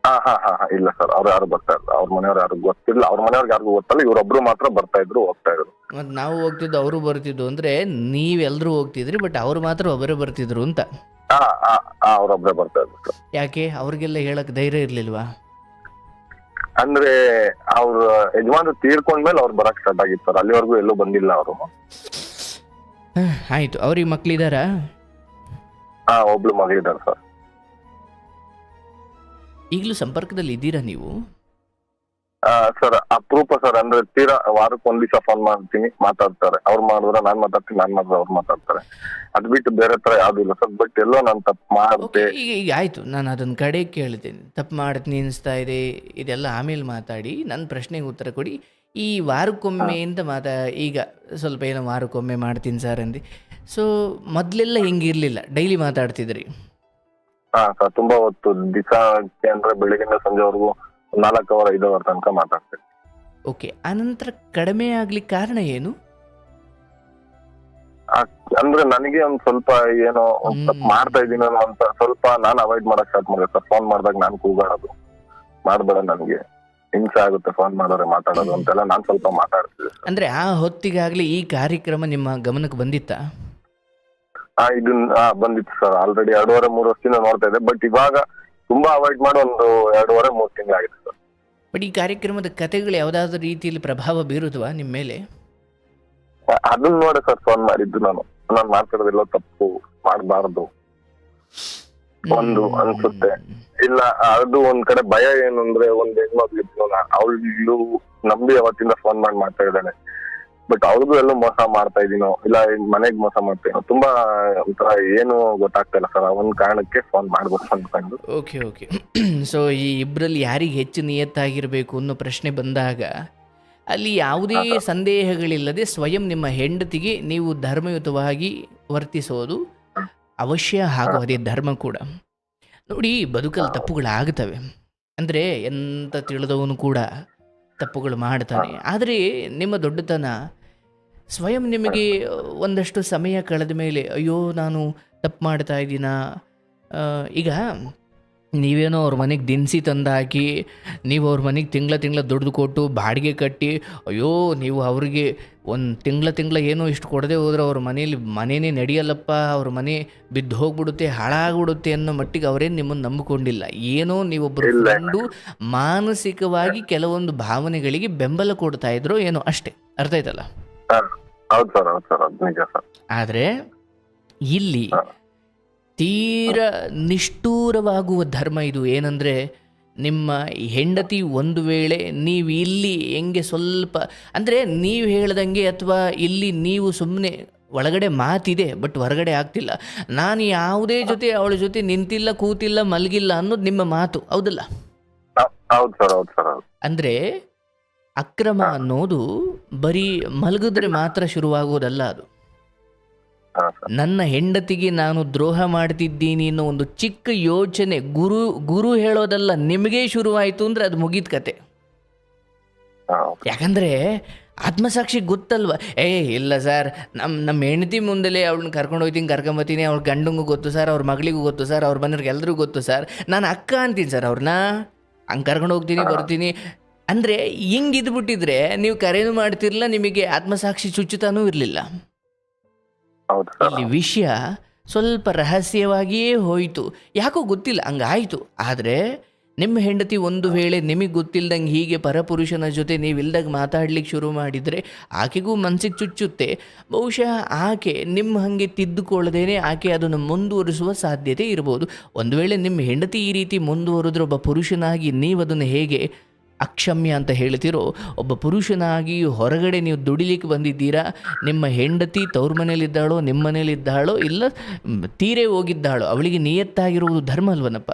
ಹಾ ಹಾ ಹಾ ಹಾ, ಇಲ್ಲ ಸರ್ ಅವ್ರು ಯಾರು ಬರ್ತಾ ಇದ್ರು ಅವ್ರ ಮನೆಯವ್ರು ಯಾರು ಗೊತ್ತಿಲ್ಲ ಅವ್ರ ಮನೆಯವ್ರಿಗೆ ಯಾರಿಗೂ ಗೊತ್ತಲ್ಲ ಇವ್ರೊಬ್ರು ಮಾತ್ರ ಬರ್ತಾ ಇದ್ರು ಹೋಗ್ತಾ ಇದ್ರು. ಮತ್ತು ನಾವು ಹೋಗ್ತಿದ್ದು ಅವರು ಬರ್ತಿದ್ದು ಅಂದ್ರೆ ನೀವೆಲ್ಲರೂ ಹೋಗ್ತಿದ್ರಿ ಬಟ್ ಅವ್ರು ಮಾತ್ರ ಒಬ್ಬರೇ ಬರ್ತಿದ್ರು ಅಂತ. ಹಾ ಹಾ ಹಾ ಅವ್ರೊಬ್ರೇ ಬರ್ತಾ ಇದ್ರು ಸರ್. ಯಾಕೆ? ಅವ್ರಿಗೆಲ್ಲ ಹೇಳಕ್ ಧೈರ್ಯ ಇರ್ಲಿಲ್ವಾ? ಅಂದ್ರೆ ಅವ್ರ ಯಜಮಾನ್ರು ತೀರ್ಕೊಂಡ್ಮೇಲೆ ಅವ್ರು ಬರಕ್ ಸ್ಟಾರ್ಟ್ ಆಗಿತ್ತು ಸರ್ ಅಲ್ಲಿವರೆಗೂ ಎಲ್ಲೂ ಬಂದಿಲ್ಲ ಅವರು. ಆಯ್ತು. ಅವ್ರಿಗೆ ಮಕ್ಳಿದಾರಾ? ಹಾ ಒಬ್ಳು ಮಗಳಿದ್ದಾರೆ ಸರ್. ಈಗಲೂ ಸಂಪರ್ಕದಲ್ಲಿ ಇದ್ದೀರಾ ನೀವು? ಸರ್ ಅಪರೂಪ ಸರ್ ಅಂದ್ರೆ ತೀರಾ ವಾರಕ್ಕೆ ಒಂದ್ ದಿವಸ ಫೋನ್ ಮಾಡ್ತೀನಿ ಮಾತಾಡ್ತಾರೆ. ಅವ್ರು ಮಾಡಿದ್ರೆ ನಾನ್ ಮಾತಾಡ್ತೀನಿ ನಾನ್ ಮಾಡಿದ್ರೆ ಅವ್ರು ಮಾತಾಡ್ತಾರೆ. ಅದ್ ಬಿಟ್ಟು ಬೇರೆ ತರ ಯಾವ್ದು ಇಲ್ಲ ಸರ್ ಬಟ್ ಎಲ್ಲೋ ನಾನು ತಪ್ಪು ಮಾಡ್ದೆ. ಈಗ ಈಗ ಆಯ್ತು. ನಾನು ಅದನ್ನ ಕಡೆ ಕೇಳ್ತೀನಿ. ತಪ್ಪು ಮಾಡ್ತೀನಿ ಅನಿಸ್ತಾ ಇದೆ. ಇದೆಲ್ಲ ಆಮೇಲೆ ಮಾತಾಡಿ ನನ್ನ ಪ್ರಶ್ನೆಗೆ ಉತ್ತರ ಕೊಡಿ. ಈ ವಾರಕ್ಕೊಮ್ಮೆ ಅಂತ ಮಾತಾ ಈಗ ಸ್ವಲ್ಪ ಏನೋ ವಾರಕ್ಕೊಮ್ಮೆ ಮಾಡ್ತೀನಿ ಸರ್ ಅಂದು. ಸೊ ಮೊದಲೆಲ್ಲ ಹಿಂಗಿರ್ಲಿಲ್ಲ. ಡೈಲಿ ಮಾತಾಡ್ತಿದ್ರಿ. ಹಾ ಸರ್ ತುಂಬಾ ಹೊತ್ತು ದಿವಸ ಅಂದ್ರೆ ಬೆಳಗಿಂದ ಸಂಜೆವರೆಗೂ ನಾಲ್ಕು ಅವರ್ ಐದು ಅವರ್ ತನಕ ಮಾತಾಡ್ತೀವಿ ಓಕೆ ಆನಂತರ ಕಡಿಮೆ ಆಗ್ಲಿಕ್ಕೆ ಕಾರಣ ಏನು? ಅಂದ್ರೆ ನನಗೆ ಒಂದ್ ಸ್ವಲ್ಪ ಏನೋ ಮಾಡ್ತಾ ಇದೀನೋ ಅಂತ ಸ್ವಲ್ಪ ನಾನು ಅವಾಯ್ಡ್ ಮಾಡಕ್ ಸ್ಟಾರ್ಟ್ ಮಾಡಿದೆ ಸರ್. ಫೋನ್ ಮಾಡಿದಾಗ ನಾನು ಕೂಗಾಡೋದು. ಮಾಡ್ಬೇಡ ನನ್ಗೆ. ಹಿಂಸೆ ಆಗುತ್ತೆ ಫೋನ್ ಮಾಡೋರೆ ಮಾತಾಡೋದು ಅಂತೆಲ್ಲ ನಾನ್ ಸ್ವಲ್ಪ ಮಾತಾಡ್ತಿದ್ದೆ ಅಂದ್ರೆ ಆ ಹೊತ್ತಿಗಾಗ್ಲಿ ಈ ಕಾರ್ಯಕ್ರಮ ನಿಮ್ಮ ಗಮನಕ್ಕೆ ಬಂದಿತ್ತಾ? ಇದನ್ನ ಆ ಬಂದಿತ್ತು ಸರ್ ಆಲ್ರೆಡಿ ಎರಡೂವರೆ ಮೂರು ವರ್ಷದಿಂದ ನೋಡ್ತಾ ಇದ್ದೆ. ಬಟ್ ಇವಾಗ ತುಂಬಾ ಅವಾಯ್ಡ್ ಮಾಡಿ ಒಂದು ಎರಡೂವರೆ ಮೂರು ತಿಂಗಳಾಗಿದೆ ಸರ್ ಬಟ್ ಈ ಕಾರ್ಯಕ್ರಮದ ಕಥೆಗಳು ಯಾವ್ದಾದ್ರು ರೀತಿಯಲ್ಲಿ ಪ್ರಭಾವ ಬೀರುತ್ತವಾ ನಿಮ್ಮ ಮೇಲೆ? ಅದನ್ನ ನೋಡಿ ಸರ್ ಫೋನ್ ಮಾಡಿದ್ದು ನಾನು. ನಾನು ಮಾತಾಡೋದಿಲ್ಲ ತಪ್ಪು ಮಾಡಬಾರ್ದು. ಒಂದು ಅನ್ಸುತ್ತೆ. ಇಲ್ಲ ಅದು ಒಂದ್ ಕಡೆ ಭಯ ಏನಂದ್ರೆ ಅಂದ್ರೆ ಒಂದ್ ಹೆಣ್ಮಗ್ಳಿದ್ಲು ಅವಳು ನಂಬಿ ಅವತ್ತಿಂದ ಫೋನ್ ಮಾಡಿ ಮಾಡ್ತಾ ಇದ್ದಾಳೆ ಬಟ್ ಅವ್ರಿಗೂ ಎಲ್ಲ ಮೋಸ ಮಾಡ್ತಾ ಇದೀನೋ ಇಲ್ಲ ಮನೆಗ್ ಮೋಸ ಮಾಡ್ತೀನೋ ತುಂಬಾ ಒಂಥರ ಏನು ಗೊತ್ತಾಗ್ತಾ ಇಲ್ಲ ಸರ್. ಒಂದ್ ಕಾರಣಕ್ಕೆ ಫೋನ್ ಮಾಡ್ಬೇಕು ಅನ್ಕೊಂಡು ಓಕೆ ಓಕೆ ಸೊ ಈ ಇಬ್ಬರಲ್ಲಿ ಯಾರಿಗೆ ಹೆಚ್ಚು ನಿಯತ್ತಾಗಿರಬೇಕು ಅನ್ನೋ ಪ್ರಶ್ನೆ ಬಂದಾಗ ಅಲ್ಲಿ ಯಾವುದೇ ಸಂದೇಹಗಳಿಲ್ಲದೆ ಸ್ವಯಂ ನಿಮ್ಮ ಹೆಂಡತಿಗೆ ನೀವು ಧರ್ಮಯುತವಾಗಿ ವರ್ತಿಸೋದು ಅವಶ್ಯ ಹಾಗೂ ಅದೇ ಧರ್ಮ ಕೂಡ. ನೋಡಿ ಬದುಕಲ್ಲಿ ತಪ್ಪುಗಳಾಗುತ್ತವೆ ಅಂದರೆ ಎಂತ ತಿಳಿದವನು ಕೂಡ ತಪ್ಪುಗಳು ಮಾಡ್ತಾನೆ. ಆದರೆ ನಿಮ್ಮ ದೊಡ್ಡತನ ಸ್ವಯಂ ನಿಮಗೆ ಒಂದಷ್ಟು ಸಮಯ ಕಳೆದ ಮೇಲೆ ಅಯ್ಯೋ ನಾನು ತಪ್ಪು ಮಾಡ್ತಾ ಇದ್ದೀನಾ? ಈಗ ನೀವೇನೋ ಅವ್ರ ಮನೆಗೆ ದಿನಸಿ ತಂದು ಹಾಕಿ ನೀವು ಅವ್ರ ಮನೆಗೆ ತಿಂಗಳ ತಿಂಗಳ ದುಡ್ಡು ಕೊಟ್ಟು ಬಾಡಿಗೆ ಕಟ್ಟಿ ಅಯ್ಯೋ ನೀವು ಅವ್ರಿಗೆ ಒಂದು ತಿಂಗಳ ತಿಂಗಳ ಏನೋ ಇಷ್ಟು ಕೊಡದೆ ಹೋದ್ರೆ ಅವ್ರ ಮನೇಲಿ ಮನೇನೇ ನಡೆಯಲ್ಲಪ್ಪ ಅವ್ರ ಮನೆ ಬಿದ್ದು ಹೋಗ್ಬಿಡುತ್ತೆ ಹಾಳಾಗ್ಬಿಡುತ್ತೆ ಅನ್ನೋ ಮಟ್ಟಿಗೆ ಅವರೇನು ನಿಮ್ಮನ್ನು ನಂಬಿಕೊಂಡಿಲ್ಲ. ಏನೋ ನೀವೊಬ್ಬರು ಕಂಡು ಮಾನಸಿಕವಾಗಿ ಕೆಲವೊಂದು ಭಾವನೆಗಳಿಗೆ ಬೆಂಬಲ ಕೊಡ್ತಾ ಇದ್ರು ಏನೋ ಅಷ್ಟೇ. ಅರ್ಥ ಆಯ್ತಲ್ಲ? ಆದರೆ ಇಲ್ಲಿ. ತೀರ ನಿಷ್ಠೂರವಾಗುವ ಧರ್ಮ ಇದು. ಏನಂದ್ರೆ ನಿಮ್ಮ ಹೆಂಡತಿ ಒಂದು ವೇಳೆ ನೀವು ಇಲ್ಲಿ ಹೆಂಗೆ ಸ್ವಲ್ಪ ಅಂದರೆ ನೀವು ಹೇಳ್ದಂಗೆ ಅಥವಾ ಇಲ್ಲಿ ನೀವು ಸುಮ್ಮನೆ ಒಳಗಡೆ ಮಾತಿದೆ ಬಟ್ ಹೊರಗಡೆ ಆಗ್ತಿಲ್ಲ. ನಾನು ಯಾವುದೇ ಜೊತೆ ಅವಳ ಜೊತೆ ನಿಂತಿಲ್ಲ ಕೂತಿಲ್ಲ ಮಲಗಿಲ್ಲ ಅನ್ನೋದು ನಿಮ್ಮ ಮಾತು ಹೌದಲ್ಲ? ಅಂದ್ರೆ ಅಕ್ರಮ ಅನ್ನೋದು ಬರೀ ಮಲಗಿದ್ರೆ ಮಾತ್ರ ಶುರುವಾಗೋದಲ್ಲ ಅದು. ನನ್ನ ಹೆಂಡತಿಗೆ ನಾನು ದ್ರೋಹ ಮಾಡ್ತಿದ್ದೀನಿ ಅನ್ನೋ ಒಂದು ಚಿಕ್ಕ ಯೋಚನೆ ಗುರು ಗುರು ಹೇಳೋದಲ್ಲ ನಿಮಗೆ ಶುರುವಾಯಿತು ಅಂದ್ರೆ ಅದು ಮುಗಿದ ಕತೆ. ಯಾಕಂದ್ರೆ ಆತ್ಮಸಾಕ್ಷಿ ಗೊತ್ತಲ್ವ? ಏ ಇಲ್ಲ ಸರ್ ನಮ್ಮ ನಮ್ಮ ಹೆಂಡತಿ ಮುಂದೆಲೇ ಅವಳನ್ನ ಕರ್ಕೊಂಡು ಹೋಗ್ತೀನಿ ಕರ್ಕೊಂಬತ್ತೀನಿ ಅವ್ಳ ಗಂಡಂಗೂ ಗೊತ್ತು ಸರ್ ಅವ್ರ ಮಗಳಿಗೂ ಗೊತ್ತು ಸರ್ ಅವ್ರ ಮನೆಯವ್ರಿಗೆ ಎಲ್ರಿಗೂ ಗೊತ್ತು ಸರ್. ನಾನು ಅಕ್ಕ ಅಂತೀನಿ ಸರ್ ಅವ್ರನ್ನ. ಹಂಗೆ ಕರ್ಕೊಂಡು ಹೋಗ್ತೀನಿ ಬರ್ತೀನಿ. ಅಂದರೆ ಹಿಂಗೆ ಇದ್ಬಿಟ್ಟಿದ್ರೆ ನೀವು ಕರೆನೂ ಮಾಡ್ತಿರಲಿಲ್ಲ ನಿಮಗೆ ಆತ್ಮಸಾಕ್ಷಿ ಚುಚ್ಚುತ್ತಾನೂ ಇರಲಿಲ್ಲ. ಇಲ್ಲಿ ವಿಷಯ ಸ್ವಲ್ಪ ರಹಸ್ಯವಾಗಿಯೇ ಹೋಯಿತು. ಯಾಕೋ ಗೊತ್ತಿಲ್ಲ, ಹಂಗಾಯಿತು. ಆದರೆ ನಿಮ್ಮ ಹೆಂಡತಿ ಒಂದು ವೇಳೆ ನಿಮಗೆ ಗೊತ್ತಿಲ್ಲದಂಗೆ ಹೀಗೆ ಪರಪುರುಷನ ಜೊತೆ ನೀವಿಲ್ದಾಗ ಮಾತಾಡ್ಲಿಕ್ಕೆ ಶುರು ಮಾಡಿದರೆ ಆಕೆಗೂ ಮನಸ್ಸಿಗೆ ಚುಚ್ಚುತ್ತೆ. ಬಹುಶಃ ಆಕೆ ನಿಮ್ಮ ಹಾಗೆ ತಿದ್ದುಕೊಳ್ಳದೇನೆ ಆಕೆ ಅದನ್ನು ಮುಂದುವರಿಸುವ ಸಾಧ್ಯತೆ ಇರ್ಬೋದು. ಒಂದು ವೇಳೆ ನಿಮ್ಮ ಹೆಂಡತಿ ಈ ರೀತಿ ಮುಂದುವರೆದ್ರೆ ಒಬ್ಬ ಪುರುಷನಾಗಿ ನೀವು ಅದನ್ನು ಹೇಗೆ ಅಕ್ಷಮ್ಯ ಅಂತ ಹೇಳ್ತಿರೋ ಒಬ್ಬ ಪುರುಷನಾಗಿ ಹೊರಗಡೆ ನೀವು ದುಡಿಲಿಕ್ಕೆ ಬಂದಿದ್ದೀರಾ? ನಿಮ್ಮ ಹೆಂಡತಿ ತವ್ರ ಮನೇಲಿದ್ದಾಳೋ ನಿಮ್ಮ ಮನೇಲಿದ್ದಾಳೋ ಇಲ್ಲ ತೀರೆ ಹೋಗಿದ್ದಾಳೋ? ಅವಳಿಗೆ ನಿಯತ್ತಾಗಿರುವುದು ಧರ್ಮ ಅಲ್ವನಪ್ಪ?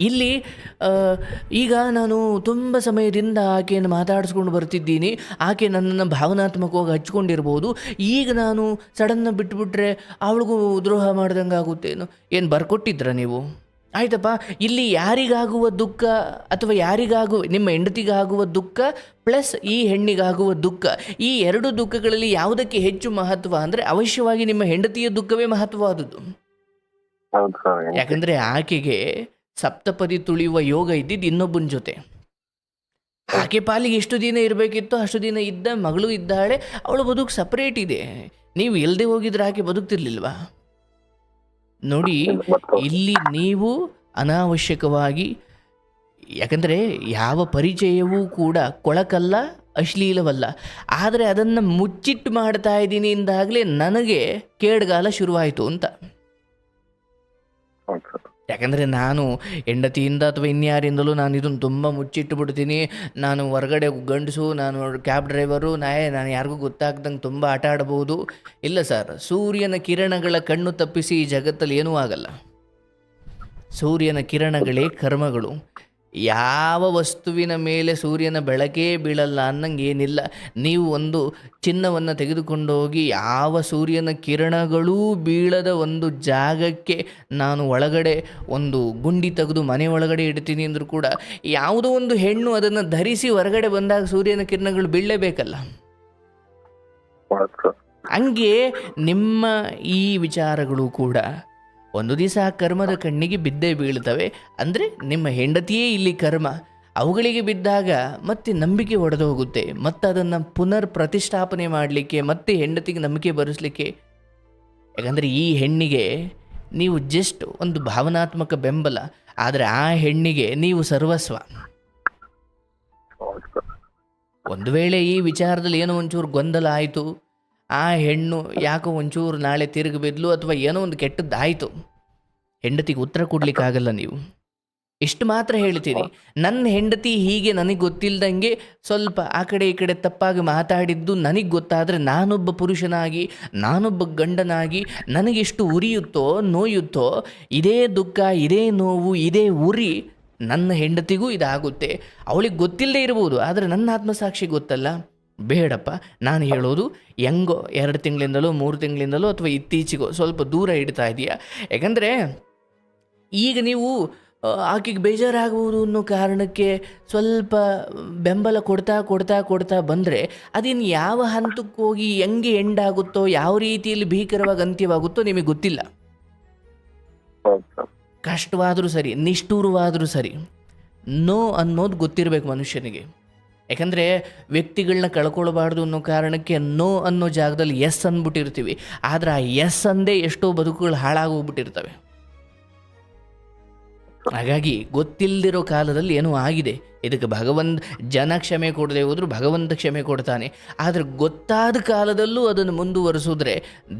ಇಲ್ಲಿ ಈಗ ನಾನು ತುಂಬ ಸಮಯದಿಂದ ಆಕೆಯನ್ನು ಮಾತಾಡಿಸ್ಕೊಂಡು ಬರ್ತಿದ್ದೀನಿ. ಆಕೆ ನನ್ನನ್ನು ಭಾವನಾತ್ಮಕವಾಗಿ ಹಚ್ಕೊಂಡಿರ್ಬೋದು ಈಗ ನಾನು ಸಡನ್ನ ಬಿಟ್ಟುಬಿಟ್ರೆ ಅವಳಿಗೂ ದ್ರೋಹ ಮಾಡ್ದಂಗೆ ಆಗುತ್ತೇನು ಏನು ಬರ್ಕೊಟ್ಟಿದ್ರ ನೀವು? ಆಯ್ತಪ್ಪ ಇಲ್ಲಿ ಯಾರಿಗಾಗುವ ದುಃಖ ಅಥವಾ ಯಾರಿಗಾಗುವ ನಿಮ್ಮ ಹೆಂಡತಿಗಾಗುವ ದುಃಖ ಪ್ಲಸ್ ಈ ಹೆಣ್ಣಿಗಾಗುವ ದುಃಖ ಈ ಎರಡು ದುಃಖಗಳಲ್ಲಿ ಯಾವುದಕ್ಕೆ ಹೆಚ್ಚು ಮಹತ್ವ? ಅಂದರೆ ಅವಶ್ಯವಾಗಿ ನಿಮ್ಮ ಹೆಂಡತಿಯ ದುಃಖವೇ ಮಹತ್ವವಾದದ್ದು. ಯಾಕಂದ್ರೆ ಆಕೆಗೆ ಸಪ್ತಪದಿ ತುಳಿಯುವ ಯೋಗ ಇದ್ದಿದ್ದು ಇನ್ನೊಬ್ಬನ ಜೊತೆ. ಆಕೆ ಪಾಲಿಗೆ ಎಷ್ಟು ದಿನ ಇರಬೇಕಿತ್ತು ಅಷ್ಟು ದಿನ ಇದ್ದ ಮಗಳು ಇದ್ದಾಳೆ ಅವಳು ಬದುಕು ಸಪರೇಟ್ ಇದೆ. ನೀವು ಎಲ್ಲದೆ ಹೋಗಿದ್ರೆ ಆಕೆ ಬದುಕ್ತಿರ್ಲಿಲ್ವಾ? ನೋಡಿ ಇಲ್ಲಿ ನೀವು ಅನಾವಶ್ಯಕವಾಗಿ ಯಾಕಂದರೆ ಯಾವ ಪರಿಚಯವೂ ಕೂಡ ಕೊಳಕಲ್ಲ ಅಶ್ಲೀಲವಲ್ಲ. ಆದರೆ ಅದನ್ನು ಮುಚ್ಚಿಟ್ಟು ಮಾಡ್ತಾ ಇದ್ದೀನಿ ಅಂದಾಗಲೇ ನನಗೆ ಕೇಡ್ಗಾಲ ಶುರುವಾಯಿತು ಅಂತ. ಯಾಕಂದರೆ ನಾನು ಹೆಂಡತಿಯಿಂದ ಅಥವಾ ಇನ್ಯಾರಿಂದಲೂ ನಾನು ಇದನ್ನು ತುಂಬ ಮುಚ್ಚಿಟ್ಟು ಬಿಡ್ತೀನಿ ನಾನು ಹೊರಗಡೆ ಗಂಡಸು, ನಾನು ಕ್ಯಾಬ್ ಡ್ರೈವರು ನಾಯೇ, ನಾನು ಯಾರಿಗೂ ಗೊತ್ತಾಗ್ದಂಗೆ ತುಂಬ ಆಟ ಆಡಬಹುದು. ಇಲ್ಲ ಸರ್, ಸೂರ್ಯನ ಕಿರಣಗಳ ಕಣ್ಣು ತಪ್ಪಿಸಿ ಈ ಜಗತ್ತಲ್ಲಿ ಏನೂ ಆಗಲ್ಲ. ಸೂರ್ಯನ ಕಿರಣಗಳೇ ಕರ್ಮಗಳು. ಯಾವ ವಸ್ತುವಿನ ಮೇಲೆ ಸೂರ್ಯನ ಬೆಳಕೇ ಬೀಳಲ್ಲ ಅನ್ನಂಗೆ ಏನಿಲ್ಲ. ನೀವು ಒಂದು ಚಿನ್ನವನ್ನು ತೆಗೆದುಕೊಂಡು ಹೋಗಿ ಯಾವ ಸೂರ್ಯನ ಕಿರಣಗಳೂ ಬೀಳದ ಒಂದು ಜಾಗಕ್ಕೆ ನಾನು ಒಳಗಡೆ ಒಂದು ಗುಂಡಿ ತೆಗೆದು ಮನೆ ಒಳಗಡೆ ಇಡ್ತೀನಿ ಅಂದರೂ ಕೂಡ ಯಾವುದೋ ಒಂದು ಹೆಣ್ಣು ಅದನ್ನು ಧರಿಸಿ ಹೊರಗಡೆ ಬಂದಾಗ ಸೂರ್ಯನ ಕಿರಣಗಳು ಬೀಳಲೇಬೇಕಲ್ಲ. ಹಂಗೆ ನಿಮ್ಮ ಈ ವಿಚಾರಗಳು ಕೂಡ ಒಂದು ದಿವಸ ಆ ಕರ್ಮದ ಕಣ್ಣಿಗೆ ಬಿದ್ದೇ ಬೀಳ್ತವೆ ಅಂದರೆ ನಿಮ್ಮ ಹೆಂಡತಿಯೇ ಇಲ್ಲಿ ಕರ್ಮ. ಅವುಗಳಿಗೆ ಬಿದ್ದಾಗ ಮತ್ತೆ ನಂಬಿಕೆ ಒಡೆದು ಹೋಗುತ್ತೆ. ಮತ್ತೆ ಅದನ್ನು ಪುನರ್ ಪ್ರತಿಷ್ಠಾಪನೆ ಮಾಡಲಿಕ್ಕೆ ಮತ್ತೆ ಹೆಂಡತಿಗೆ ನಂಬಿಕೆ ಬರೆಸಲಿಕ್ಕೆ. ಯಾಕಂದರೆ ಈ ಹೆಣ್ಣಿಗೆ ನೀವು ಜಸ್ಟ್ ಒಂದು ಭಾವನಾತ್ಮಕ ಬೆಂಬಲ. ಆದರೆ ಆ ಹೆಣ್ಣಿಗೆ ನೀವು ಸರ್ವಸ್ವ. ಒಂದು ವೇಳೆ ಈ ವಿಚಾರದಲ್ಲಿ ಏನೋ ಒಂಚೂರು ಗೊಂದಲ ಆಯಿತು ಆ ಹೆಣ್ಣು ಯಾಕೋ ಒಂಚೂರು ನಾಳೆ ತಿರುಗಿ ಬಿದ್ಲು ಅಥವಾ ಏನೋ ಒಂದು ಕೆಟ್ಟದ್ದಾಯಿತು? ಹೆಂಡತಿಗೆ ಉತ್ತರ ಕೊಡ್ಲಿಕ್ಕಾಗಲ್ಲ ನೀವು. ಇಷ್ಟು ಮಾತ್ರ ಹೇಳ್ತೀನಿ. ನನ್ನ ಹೆಂಡತಿ ಹೀಗೆ ನನಗೆ ಗೊತ್ತಿಲ್ಲದಂಗೆ ಸ್ವಲ್ಪ ಆ ಕಡೆ ಈ ಕಡೆ ತಪ್ಪಾಗಿ ಮಾತಾಡಿದ್ದು ನನಗೆ ಗೊತ್ತಾದರೆ ನಾನೊಬ್ಬ ಪುರುಷನಾಗಿ, ನಾನೊಬ್ಬ ಗಂಡನಾಗಿ ನನಗೆಷ್ಟು ಉರಿಯುತ್ತೋ, ನೋಯುತ್ತೋ, ಇದೇ ದುಃಖ, ಇದೇ ನೋವು, ಇದೇ ಉರಿ ನನ್ನ ಹೆಂಡತಿಗೂ ಇದಾಗುತ್ತೆ. ಅವಳಿಗೆ ಗೊತ್ತಿಲ್ಲದೆ ಇರ್ಬೋದು, ಆದರೆ ನನ್ನ ಆತ್ಮಸಾಕ್ಷಿ ಗೊತ್ತಲ್ಲ. ಬೇಡಪ್ಪ. ನಾನು ಹೇಳೋದು ಹೆಂಗೋ ಎರಡು ತಿಂಗಳಿಂದಲೋ ಮೂರು ತಿಂಗಳಿಂದಲೋ ಅಥವಾ ಇತ್ತೀಚೆಗೋ ಸ್ವಲ್ಪ ದೂರ ಇಡ್ತಾ ಇದೆಯಾ? ಯಾಕಂದರೆ ಈಗ ನೀವು ಆಕೆಗೆ ಬೇಜಾರಾಗುವುದು ಅನ್ನೋ ಕಾರಣಕ್ಕೆ ಸ್ವಲ್ಪ ಬೆಂಬಲ ಕೊಡ್ತಾ ಕೊಡ್ತಾ ಕೊಡ್ತಾ ಬಂದರೆ ಅದಿನ್ನು ಯಾವ ಹಂತಕ್ಕೆ ಹೋಗಿ ಹೆಂಗೆ ಎಂಡಾಗುತ್ತೋ ಯಾವ ರೀತಿಯಲ್ಲಿ ಭೀಕರವಾಗಿ ಅಂತ್ಯವಾಗುತ್ತೋ ನಿಮಗೆ ಗೊತ್ತಿಲ್ಲ. ಕಷ್ಟವಾದರೂ ಸರಿ ನಿಷ್ಠೂರವಾದರೂ ಸರಿ ನೋ ಅನ್ನೋದು ಗೊತ್ತಿರಬೇಕು ಮನುಷ್ಯನಿಗೆ. ಯಾಕಂದರೆ ವ್ಯಕ್ತಿಗಳನ್ನ ಕಳ್ಕೊಳ್ಬಾರ್ದು ಅನ್ನೋ ಕಾರಣಕ್ಕೆ ನೋ ಅನ್ನೋ ಜಾಗದಲ್ಲಿ ಎಸ್ ಅಂದ್ಬಿಟ್ಟಿರ್ತೀವಿ. ಆದರೆ ಆ ಎಸ್ ಅಂದೇ ಎಷ್ಟೋ ಬದುಕುಗಳು ಹಾಳಾಗೋಗ್ಬಿಟ್ಟಿರ್ತವೆ. ಹಾಗಾಗಿ ಗೊತ್ತಿಲ್ಲದಿರೋ ಕಾಲದಲ್ಲಿ ಏನೋ ಆಗಿದೆ. ಇದಕ್ಕೆ ಭಗವಂತ, ಜನ ಕ್ಷಮೆ ಕೊಡದೆ ಹೋದರೂ ಭಗವಂತ ಕ್ಷಮೆ ಕೊಡ್ತಾನೆ. ಆದರೆ ಗೊತ್ತಾದ ಕಾಲದಲ್ಲೂ ಅದನ್ನು ಮುಂದುವರಿಸಿದ್ರೆ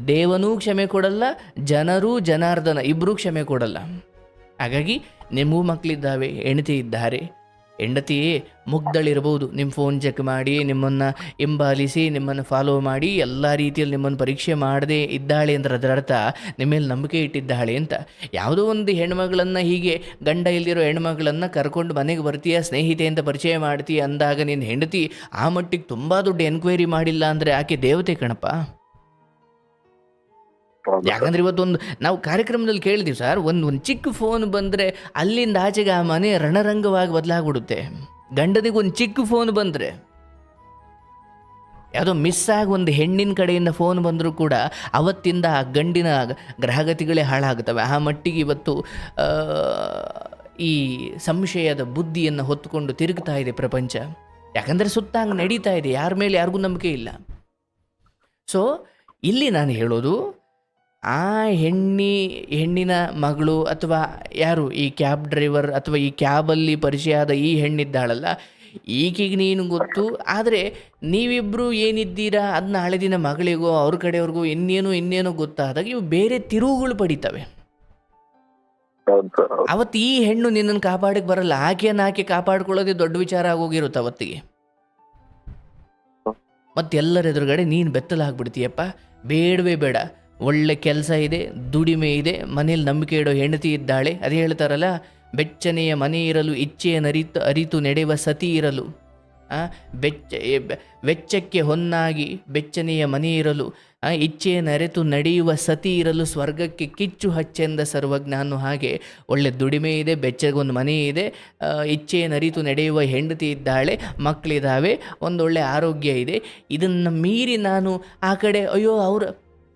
ದೇವನೂ ಕ್ಷಮೆ ಕೊಡಲ್ಲ, ಜನರೂ ಜನಾರ್ದನ ಇಬ್ಬರೂ ಕ್ಷಮೆ ಕೊಡಲ್ಲ. ಹಾಗಾಗಿ ನಿಮಗೂ ಮಕ್ಕಳಿದ್ದಾವೆ, ಹೆಂಡತಿ ಇದ್ದಾರೆ ಹೆಂಡತಿ ಮುಗ್ಧಳಿರ್ಬೋದು ನಿಮ್ಮ ಫೋನ್ ಚೆಕ್ ಮಾಡಿ, ನಿಮ್ಮನ್ನು ಹಿಂಬಾಲಿಸಿ, ನಿಮ್ಮನ್ನು ಫಾಲೋ ಮಾಡಿ, ಎಲ್ಲ ರೀತಿಯಲ್ಲಿ ನಿಮ್ಮನ್ನು ಪರೀಕ್ಷೆ ಮಾಡದೇ ಇದ್ದಾಳೆ ಅಂದ್ರೆ ಅದರ ಅರ್ಥ ನಿಮ್ಮ ಮೇಲೆ ನಂಬಿಕೆ ಇಟ್ಟಿದ್ದಾಳೆ ಅಂತ ಯಾವುದೋ ಒಂದು ಹೆಣ್ಮಗಳನ್ನು ಹೀಗೆ ಗಂಡ ಇಲ್ಲಿರೋ ಹೆಣ್ಮಗಳನ್ನು ಕರ್ಕೊಂಡು ಮನೆಗೆ ಬರ್ತೀಯ, ಸ್ನೇಹಿತೆ ಅಂತ ಪರಿಚಯ ಮಾಡ್ತೀಯ ಅಂದಾಗ ನಿನ್ನ ಹೆಂಡತಿ ಆ ಮಟ್ಟಿಗೆ ತುಂಬ ದೊಡ್ಡ ಎನ್ಕ್ವೈರಿ ಮಾಡಿಲ್ಲ ಅಂದರೆ ಆಕೆ ದೇವತೆ ಕಣಪ್ಪ. ಯಾಕಂದ್ರೆ ಇವತ್ತೊಂದು ನಾವು ಕಾರ್ಯಕ್ರಮದಲ್ಲಿ ಕೇಳಿದೀವಿ ಸರ್, ಒಂದು ಒಂದು ಚಿಕ್ಕ ಫೋನ್ ಬಂದ್ರೆ ಅಲ್ಲಿಂದ ಆಚೆಗೆ ಆ ಮನೆ ರಣರಂಗವಾಗಿ ಬದಲಾಗ್ಬಿಡುತ್ತೆ. ಗಂಡನಿಗೆ ಒಂದು ಚಿಕ್ಕ ಫೋನ್ ಬಂದ್ರೆ, ಯಾವುದೋ ಮಿಸ್ ಆಗಿ ಒಂದು ಹೆಣ್ಣಿನ ಕಡೆಯಿಂದ ಫೋನ್ ಬಂದರೂ ಕೂಡ ಅವತ್ತಿಂದ ಆ ಗಂಡಿನ ಗ್ರಹಗತಿಗಳೇ ಹಾಳಾಗುತ್ತವೆ ಆ ಮಟ್ಟಿಗೆ ಇವತ್ತು ಈ ಸಂಶಯದ ಬುದ್ಧಿಯನ್ನು ಹೊತ್ತುಕೊಂಡು ತಿರುಗ್ತಾ ಇದೆ ಪ್ರಪಂಚ. ಯಾಕಂದರೆ ಸುತ್ತ ಹಂಗೆ ನಡೀತಾ ಇದೆ, ಯಾರ ಮೇಲೆ ಯಾರಿಗೂ ನಂಬಿಕೆ ಇಲ್ಲ. ಸೊ ಇಲ್ಲಿ ನಾನು ಹೇಳೋದು ಆ ಹೆಣ್ಣಿ ಹೆಣ್ಣಿನ ಮಗಳು ಅಥವಾ ಯಾರು ಈ ಕ್ಯಾಬ್ ಡ್ರೈವರ್ ಅಥವಾ ಈ ಕ್ಯಾಬಲ್ಲಿ ಪರಿಚಯ ಆದ ಈ ಹೆಣ್ಣಿದ್ದಾಳಲ್ಲ ಈಕೆಗೆ ನೀನು ಗೊತ್ತು. ಆದರೆ ನೀವಿಬ್ಬರು ಏನಿದ್ದೀರಾ? ಅದನ್ನ ಹಳೆ ದಿನ ಮಗಳಿಗೋ ಅವ್ರ ಕಡೆಯವ್ರಿಗೂ ಇನ್ನೇನು ಇನ್ನೇನೋ ಗೊತ್ತಾದಾಗ ಇವು ಬೇರೆ ತಿರುವುಗಳು ಪಡಿತವೆ. ಅವತ್ತು ಈ ಹೆಣ್ಣು ನಿನ್ನನ್ನು ಕಾಪಾಡಕ್ಕೆ ಬರಲ್ಲ. ಆಕೆಯನ್ನು ಆಕೆ ಕಾಪಾಡ್ಕೊಳ್ಳೋದೇ ದೊಡ್ಡ ವಿಚಾರ ಆಗೋಗಿರುತ್ತೆ ಅವತ್ತಿಗೆ. ಮತ್ತೆಲ್ಲರ ಎದುರುಗಡೆ ನೀನು ಬೆತ್ತಲಾಗ್ಬಿಡ್ತೀಯಪ್ಪ. ಬೇಡವೇ ಬೇಡ. ಒಳ್ಳೆ ಕೆಲಸ ಇದೆ, ದುಡಿಮೆ ಇದೆ ಮನೇಲಿ ನಂಬಿಕೆ ಇಡೋ ಹೆಂಡತಿ ಇದ್ದಾಳೆ. ಅದು ಹೇಳ್ತಾರಲ್ಲ, ಬೆಚ್ಚನೆಯ ಮನೆ ಇರಲು ಇಚ್ಛೆಯ ನರಿತು ಅರಿತು ನಡೆಯುವ ಸತಿ ಇರಲು. ಬೆಚ್ಚ ವೆಚ್ಚಕ್ಕೆ ಹೊನ್ನಾಗಿ ಬೆಚ್ಚನೆಯ ಮನೆ ಇರಲು ಇಚ್ಛೆಯ ನರೆತು ನಡೆಯುವ ಸತಿ ಇರಲು ಸ್ವರ್ಗಕ್ಕೆ ಕಿಚ್ಚು ಹಚ್ಚೆಂದ ಸರ್ವಜ್ಞಾನು ಹಾಗೆ ಒಳ್ಳೆ ದುಡಿಮೆ ಇದೆ, ಬೆಚ್ಚಗೊಂದು ಮನೆ ಇದೆ ಇಚ್ಛೆಯ ನರಿತು ನಡೆಯುವ ಹೆಂಡತಿ ಇದ್ದಾಳೆ ಮಕ್ಕಳಿದ್ದಾವೆ ಒಂದೊಳ್ಳೆ ಆರೋಗ್ಯ ಇದೆ. ಇದನ್ನು ಮೀರಿ ನಾನು ಆ ಕಡೆ, ಅಯ್ಯೋ, ಅವ್ರ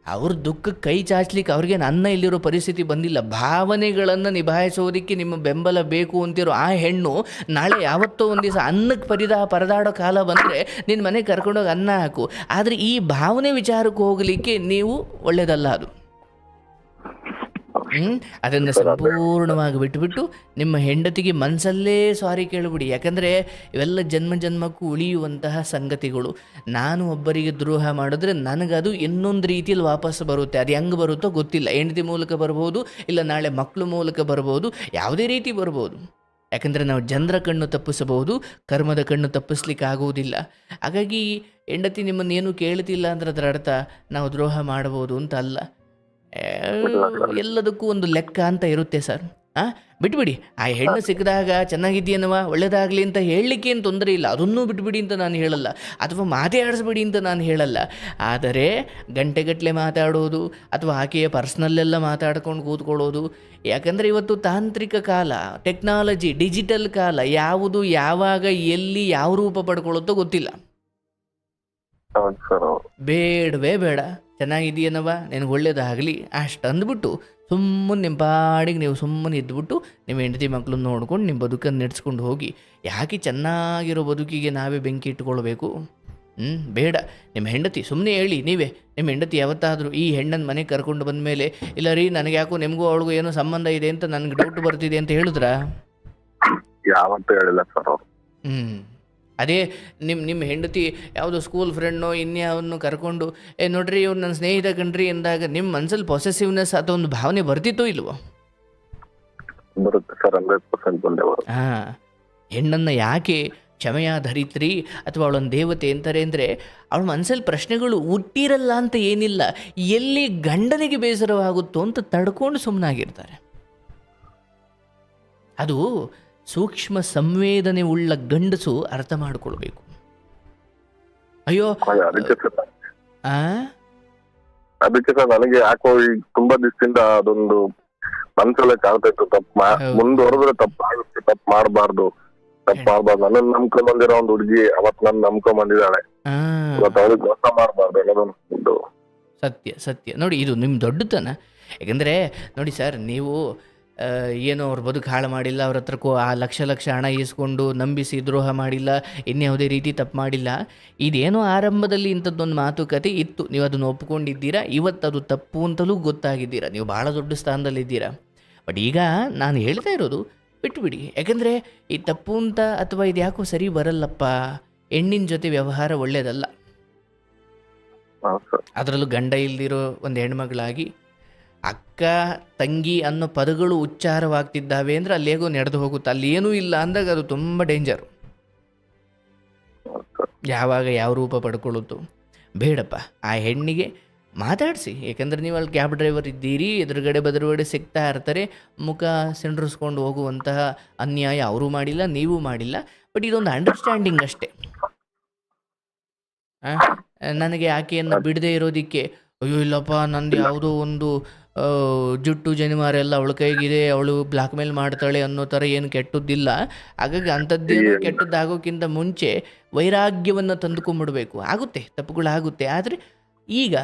ಅವ್ರ ದುಃಖಕ್ಕೆ ಕೈ ಚಾಚ್ಲಿಕ್ಕೆ ಅವ್ರಿಗೆ ನನ್ನ ಇಲ್ಲಿರೋ ಪರಿಸ್ಥಿತಿ ಬಂದಿಲ್ಲ. ಭಾವನೆಗಳನ್ನು ನಿಭಾಯಿಸೋದಕ್ಕೆ ನಿಮ್ಮ ಬೆಂಬಲ ಬೇಕು ಅಂತಿರೋ ಆ ಹೆಣ್ಣು ನಾಳೆ ಯಾವತ್ತೋ ಒಂದು ದಿವಸ ಅನ್ನಕ್ಕೆ ಪರಿದಾ ಪರದಾಡೋ ಕಾಲ ಬಂದರೆ ನಿನ್ನ ಮನೆಗೆ ಕರ್ಕೊಂಡೋಗಿ ಅನ್ನ ಹಾಕು. ಆದರೆ ಈ ಭಾವನೆ ವಿಚಾರಕ್ಕೆ ಹೋಗಲಿಕ್ಕೆ ನೀವು ಒಳ್ಳೆಯದಲ್ಲ ಅದು. ಹ್ಮ್. ಅದನ್ನ ಸಂಪೂರ್ಣವಾಗಿ ಬಿಟ್ಟುಬಿಟ್ಟು ನಿಮ್ಮ ಹೆಂಡತಿಗೆ ಮನಸ್ಸಲ್ಲೇ ಸಾರಿ ಕೇಳಿಬಿಡಿ. ಯಾಕಂದ್ರೆ ಇವೆಲ್ಲ ಜನ್ಮ ಜನ್ಮಕ್ಕೂ ಉಳಿಯುವಂತಹ ಸಂಗತಿಗಳು. ನಾನು ಒಬ್ಬರಿಗೆ ದ್ರೋಹ ಮಾಡಿದ್ರೆ ನನಗದು ಇನ್ನೊಂದು ರೀತಿಯಲ್ಲಿ ವಾಪಸ್ ಬರುತ್ತೆ. ಅದು ಹೆಂಗೆ ಬರುತ್ತೋ ಗೊತ್ತಿಲ್ಲ. ಹೆಂಡತಿ ಮೂಲಕ ಬರ್ಬೋದು ಇಲ್ಲ ನಾಳೆ ಮಕ್ಕಳು ಮೂಲಕ ಬರ್ಬೋದು ಯಾವುದೇ ರೀತಿ ಬರ್ಬೋದು. ಯಾಕಂದರೆ ನಾವು ಜನರ ಕಣ್ಣು ತಪ್ಪಿಸಬಹುದು ಕರ್ಮದ ಕಣ್ಣು ತಪ್ಪಿಸ್ಲಿಕ್ಕೆ ಆಗುವುದಿಲ್ಲ. ಹಾಗಾಗಿ ಹೆಂಡತಿ ನಿಮ್ಮನ್ನೇನು ಕೇಳ್ತಿಲ್ಲ ಅಂದ್ರೆ ಅದರ ಅರ್ಥ ನಾವು ದ್ರೋಹ ಮಾಡಬಹುದು ಅಂತ ಅಲ್ಲ. ಎಲ್ಲದಕ್ಕೂ ಒಂದು ಲೆಕ್ಕ ಅಂತ ಇರುತ್ತೆ ಸರ್. ಆ, ಬಿಟ್ಬಿಡಿ. ಆ ಹೆಣ್ಣು ಸಿಕ್ಕಿದಾಗ ಚೆನ್ನಾಗಿದ್ದೀನವ ಒಳ್ಳೇದಾಗಲಿ ಅಂತ ಹೇಳಲಿಕ್ಕೆ ಏನು ತೊಂದರೆ ಇಲ್ಲ. ಅದನ್ನೂ ಬಿಟ್ಬಿಡಿ ಅಂತ ನಾನು ಹೇಳಲ್ಲ. ಅಥವಾ ಮಾತೇ ಆಡಿಸ್ಬಿಡಿ ಅಂತ ನಾನು ಹೇಳಲ್ಲ. ಆದರೆ ಗಂಟೆಗಟ್ಟಲೆ ಮಾತಾಡೋದು ಅಥವಾ ಆಕೆಯ ಪರ್ಸ್ನಲ್ಲೆಲ್ಲ ಮಾತಾಡ್ಕೊಂಡು ಕೂತ್ಕೊಳ್ಳೋದು. ಯಾಕಂದರೆ ಇವತ್ತು ತಾಂತ್ರಿಕ ಕಾಲ, ಟೆಕ್ನಾಲಜಿ, ಡಿಜಿಟಲ್ ಕಾಲ, ಯಾವುದು ಯಾವಾಗ, ಎಲ್ಲಿ, ಯಾವ ರೂಪ ಪಡ್ಕೊಳ್ಳುತ್ತೋ ಗೊತ್ತಿಲ್ಲ. ಬೇಡವೇ ಬೇಡ. ಚೆನ್ನಾಗಿದೆಯೇನವ ನಿನಗೆ ಒಳ್ಳೇದಾಗಲಿ. ಅಷ್ಟು ಅಂದ್ಬಿಟ್ಟು ಸುಮ್ಮನೆ ನಿಮ್ಮ ಪಾಡಿಗೆ ನೀವು ಸುಮ್ಮನೆ ಇದ್ಬಿಟ್ಟು ನಿಮ್ಮ ಹೆಂಡತಿ ಮಕ್ಕಳನ್ನ ನೋಡ್ಕೊಂಡು ನಿಮ್ಮ ಬದುಕನ್ನು ನಡೆಸ್ಕೊಂಡು ಹೋಗಿ. ಯಾಕೆ ಚೆನ್ನಾಗಿರೋ ಬದುಕಿಗೆ ನಾವೇ ಬೆಂಕಿ ಇಟ್ಕೊಳ್ಬೇಕು? ಹ್ಞೂ ಬೇಡ. ನಿಮ್ಮ ಹೆಂಡತಿ ಸುಮ್ಮನೆ ಹೇಳಿ ನೀವೇ. ನಿಮ್ಮ ಹೆಂಡತಿ ಯಾವತ್ತಾದರೂ ಈ ಹೆಣ್ಣನ್ನು ಮನೆಗೆ ಕರ್ಕೊಂಡು ಬಂದ ಮೇಲೆ ಇಲ್ಲ ರೀ ನನಗೆ ಯಾಕೋ ನಿಮಗೂ ಅವಳಿಗೂ ಏನೋ ಸಂಬಂಧ ಇದೆ ಅಂತ ನನಗೆ ಡೌಟ್ ಬರ್ತಿದೆ ಅಂತ ಹೇಳಿದ್ರಾ? ಯಾವತ್ತೂ ಹೇಳಿಲ್ಲ ಸರ್ ಹ್ಞೂ ಅದೇ ನಿಮ್ಮ ನಿಮ್ಮ ಹೆಂಡತಿ ಯಾವುದೋ ಸ್ಕೂಲ್ ಫ್ರೆಂಡ್ನೋ ಇನ್ಯಾವನ್ನು ಕರ್ಕೊಂಡು ಏ ನೋಡ್ರಿ ಇವ್ರು ನನ್ನ ಸ್ನೇಹಿತ ಕಣ್ರಿ ಎಂದಾಗ ನಿಮ್ಮ ಮನಸ್ಸಲ್ಲಿ ಪೊಸೆಸಿವ್ನೆಸ್ ಅಥವಾ ಒಂದು ಭಾವನೆ ಬರ್ತಿತ್ತೋ ಇಲ್ವೋ? ಬರುತ್ತೆ ಸರ್ ಹಂಡ್ರೆಡ್ ಪರ್ಸೆಂಟ್ ಬಂದೇ ಬರುತ್ತೆ. ಹಾಂ. ಹೆಣ್ಣನ್ನು ಯಾಕೆ ಕ್ಷಮೆಯ ಧರಿತ್ರಿ ಅಥವಾ ಅವಳೊಂದು ದೇವತೆ ಅಂತಾರೆ ಅಂದರೆ ಅವಳ ಮನಸ್ಸಲ್ಲಿ ಪ್ರಶ್ನೆಗಳು ಹುಟ್ಟಿರಲ್ಲ ಅಂತ ಏನಿಲ್ಲ ಎಲ್ಲಿ ಗಂಡನಿಗೆ ಬೇಸರವಾಗುತ್ತೋ ಅಂತ ತಡ್ಕೊಂಡು ಸುಮ್ಮನಾಗಿರ್ತಾರೆ ಅದು ಸೂಕ್ಷ್ಮ ಸಂವೇದನೆ ಉಳ್ಳ ಗಂಡಸು ಅರ್ಥ ಮಾಡಿಕೊಳ್ಬೇಕು. ಅಯ್ಯೋ ಅದಕ್ಕೆ ಸರ್. ನನಗೆ ಯಾಕೋ ಈಗ ತುಂಬಾ ದಿವಸದಿಂದ ಅದೊಂದು ಮನ್ಸಲ್ಲೇ ಕಾಡ್ತಾ ಇತ್ತು ತಪ್ಪು. ಮುಂದುವರೆದ್ರೆ ತಪ್ಪು ಆಗುತ್ತೆ ತಪ್ಪು ಮಾಡಬಾರ್ದು ತಪ್ಪು ಮಾಡಬಾರ್ದು. ನನ್ನ ನಂಬ್ಕೊಂಡ್ ಬಂದಿರೋ ಒಂದು ಹುಡುಗಿ ಅವತ್ ನನ್ ನಂಬ್ಕೊಂಡ್ ಬಂದಿದ್ದಾಳೆ ಇವತ್ತು ಅವಳಿಗೆ ಮೋಸ ಮಾಡಬಾರ್ದು ಅನ್ನೋದೊಂದು ಸತ್ಯ ಸತ್ಯ. ನೋಡಿ ಇದು ನಿಮ್ಮ ದೊಡ್ಡತನ. ಯಾಕಂದ್ರೆ ನೋಡಿ ಸರ್ ನೀವು ಏನೋ ಅವ್ರ ಬದುಕು ಹಾಳು ಮಾಡಿಲ್ಲ ಅವ್ರ ಹತ್ರ ಕೋ ಆ ಲಕ್ಷ ಲಕ್ಷ ಹಣ ಈಸ್ಕೊಂಡು ನಂಬಿಸಿ ದ್ರೋಹ ಮಾಡಿಲ್ಲ ಇನ್ಯಾವುದೇ ರೀತಿ ತಪ್ಪು ಮಾಡಿಲ್ಲ. ಇದೇನೋ ಆರಂಭದಲ್ಲಿ ಇಂಥದ್ದೊಂದು ಮಾತುಕತೆ ಇತ್ತು. ನೀವು ಅದನ್ನು ಒಪ್ಕೊಂಡಿದ್ದೀರಾ? ಇವತ್ತು ಅದು ತಪ್ಪು ಅಂತಲೂ ಗೊತ್ತಾಗಿದ್ದೀರಾ? ನೀವು ಭಾಳ ದೊಡ್ಡ ಸ್ಥಾನದಲ್ಲಿದ್ದೀರಾ? ಬಟ್ ಈಗ ನಾನು ಹೇಳ್ತಾ ಇರೋದು ಬಿಟ್ಬಿಡಿ. ಯಾಕಂದರೆ ಈ ತಪ್ಪು ಅಂತ ಅಥವಾ ಇದು ಯಾಕೋ ಸರಿ ಬರಲ್ಲಪ್ಪ. ಹೆಣ್ಣಿನ ಜೊತೆ ವ್ಯವಹಾರ ಒಳ್ಳೆಯದಲ್ಲ ಹಾ ಅದರಲ್ಲೂ ಗಂಡ ಇಲ್ದಿರೋ ಒಂದು ಹೆಣ್ಮಗಳಾಗಿ ಅಕ್ಕ, ತಂಗಿ ಅನ್ನೋ ಪದಗಳು ಉಚ್ಚಾರವಾಗ್ತಿದ್ದಾವೆ ಅಂದ್ರೆ ಅಲ್ಲಿ ಹೇಗೋ ನಡೆದು ಹೋಗುತ್ತೆ. ಅಲ್ಲಿ ಏನೂ ಇಲ್ಲ ಅಂದಾಗ ಅದು ತುಂಬ ಡೇಂಜರ್ ಯಾವಾಗ ಯಾವ ರೂಪ ಪಡ್ಕೊಳ್ಳುತ್ತು. ಬೇಡಪ್ಪ, ಆ ಹೆಣ್ಣಿಗೆ ಮಾತಾಡಿಸಿ. ಯಾಕಂದ್ರೆ ನೀವು ಅಲ್ಲಿ ಕ್ಯಾಬ್ ಡ್ರೈವರ್ ಇದ್ದೀರಿ, ಎದುರುಗಡೆ ಬದುರುಗಡೆ ಸಿಗ್ತಾ ಇರ್ತಾರೆ, ಮುಖ ಸಿಂಡ್ರಿಸ್ಕೊಂಡು ಹೋಗುವಂತಹ ಅನ್ಯಾಯ ಅವರು ಮಾಡಿಲ್ಲ, ನೀವು ಮಾಡಿಲ್ಲ. ಬಟ್ ಇದೊಂದು ಅಂಡರ್ಸ್ಟ್ಯಾಂಡಿಂಗ್ ಅಷ್ಟೇ. ನನಗೆ ಆಕೆಯನ್ನು ಬಿಡದೆ ಇರೋದಕ್ಕೆ, ಅಯ್ಯೋ ಇಲ್ಲಪ್ಪ, ನಂದು ಯಾವುದೋ ಒಂದು ಜುಟ್ಟು ಜನಿವಾರೆಲ್ಲ ಅವಳ ಕೈಗಿದೆ ಅವಳು ಬ್ಲಾಕ್ ಮೇಲ್ ಮಾಡ್ತಾಳೆ ಅನ್ನೋ ಥರ ಏನು ಕೆಟ್ಟದ್ದಿಲ್ಲ. ಹಾಗಾಗಿ ಅಂಥದ್ದೇನು ಕೆಟ್ಟದ್ದಾಗೋಕ್ಕಿಂತ ಮುಂಚೆ ವೈರಾಗ್ಯವನ್ನು ತಂದುಕೊಂಡ್ಬಿಡ್ಬೇಕು ಆಗುತ್ತೆ ತಪ್ಪುಗಳಾಗುತ್ತೆ. ಆದರೆ ಈಗ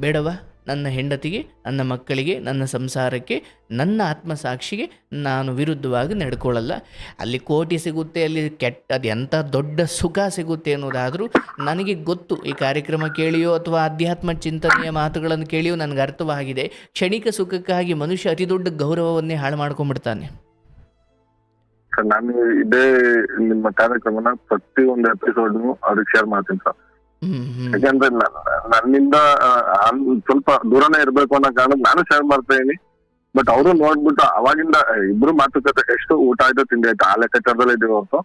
ಬೇಡವ? ನನ್ನ ಹೆಂಡತಿಗೆ, ನನ್ನ ಮಕ್ಕಳಿಗೆ, ನನ್ನ ಸಂಸಾರಕ್ಕೆ, ನನ್ನ ಆತ್ಮಸಾಕ್ಷಿಗೆ ನಾನು ವಿರುದ್ಧವಾಗಿ ನಡ್ಕೊಳ್ಳಲ್ಲ. ಅಲ್ಲಿ ಕೋಟಿ ಸಿಗುತ್ತೆ, ಅಲ್ಲಿ ಕೆಟ್ಟ, ಅದು ಎಂಥ ದೊಡ್ಡ ಸುಖ ಸಿಗುತ್ತೆ ಅನ್ನೋದಾದರೂ ನನಗೆ ಗೊತ್ತು. ಈ ಕಾರ್ಯಕ್ರಮ ಕೇಳಿಯೋ ಅಥವಾ ಆಧ್ಯಾತ್ಮ ಚಿಂತನೆಯ ಮಾತುಗಳನ್ನು ಕೇಳಿಯೋ ನನಗೆ ಅರ್ಥವಾಗಿದೆ. ಕ್ಷಣಿಕ ಸುಖಕ್ಕಾಗಿ ಮನುಷ್ಯ ಅತಿ ದೊಡ್ಡ ಗೌರವವನ್ನೇ ಹಾಳು ಮಾಡ್ಕೊಂಡ್ಬಿಡ್ತಾನೆ. ನಾನು ಇದೇ ನಿಮ್ಮ ಕಾರ್ಯಕ್ರಮನ ಪ್ರತಿ ಒಂದು ಎಪಿಸೋಡ್ ಅವ್ರಿಗೆ ಶೇರ್ ಮಾಡ್ತೀನಿ ಸರ್. ಯಾಕಂದ್ರೆ ನನ್ನಿಂದ ಸ್ವಲ್ಪ ದೂರನೇ ಇರ್ಬೇಕು ಅನ್ನೋ ಕಾರಣ ನಾನು ಶೇರ್ ಮಾಡ್ತಾ ಇದೀನಿ ಬಟ್ ಅವರು ನೋಡ್ಬಿಟ್ಟು ಅವಾಗಿಂದ ಇಬ್ರು ಮಾತುಕತೆ ಎಷ್ಟು ಊಟ ಆಯ್ತು ತಿಂಡಿ ಆಯ್ತು ಆ ಲೆಕ್ಕಾಚಾರದಲ್ಲಿ ಇದೀವಿ ಹೊರತು.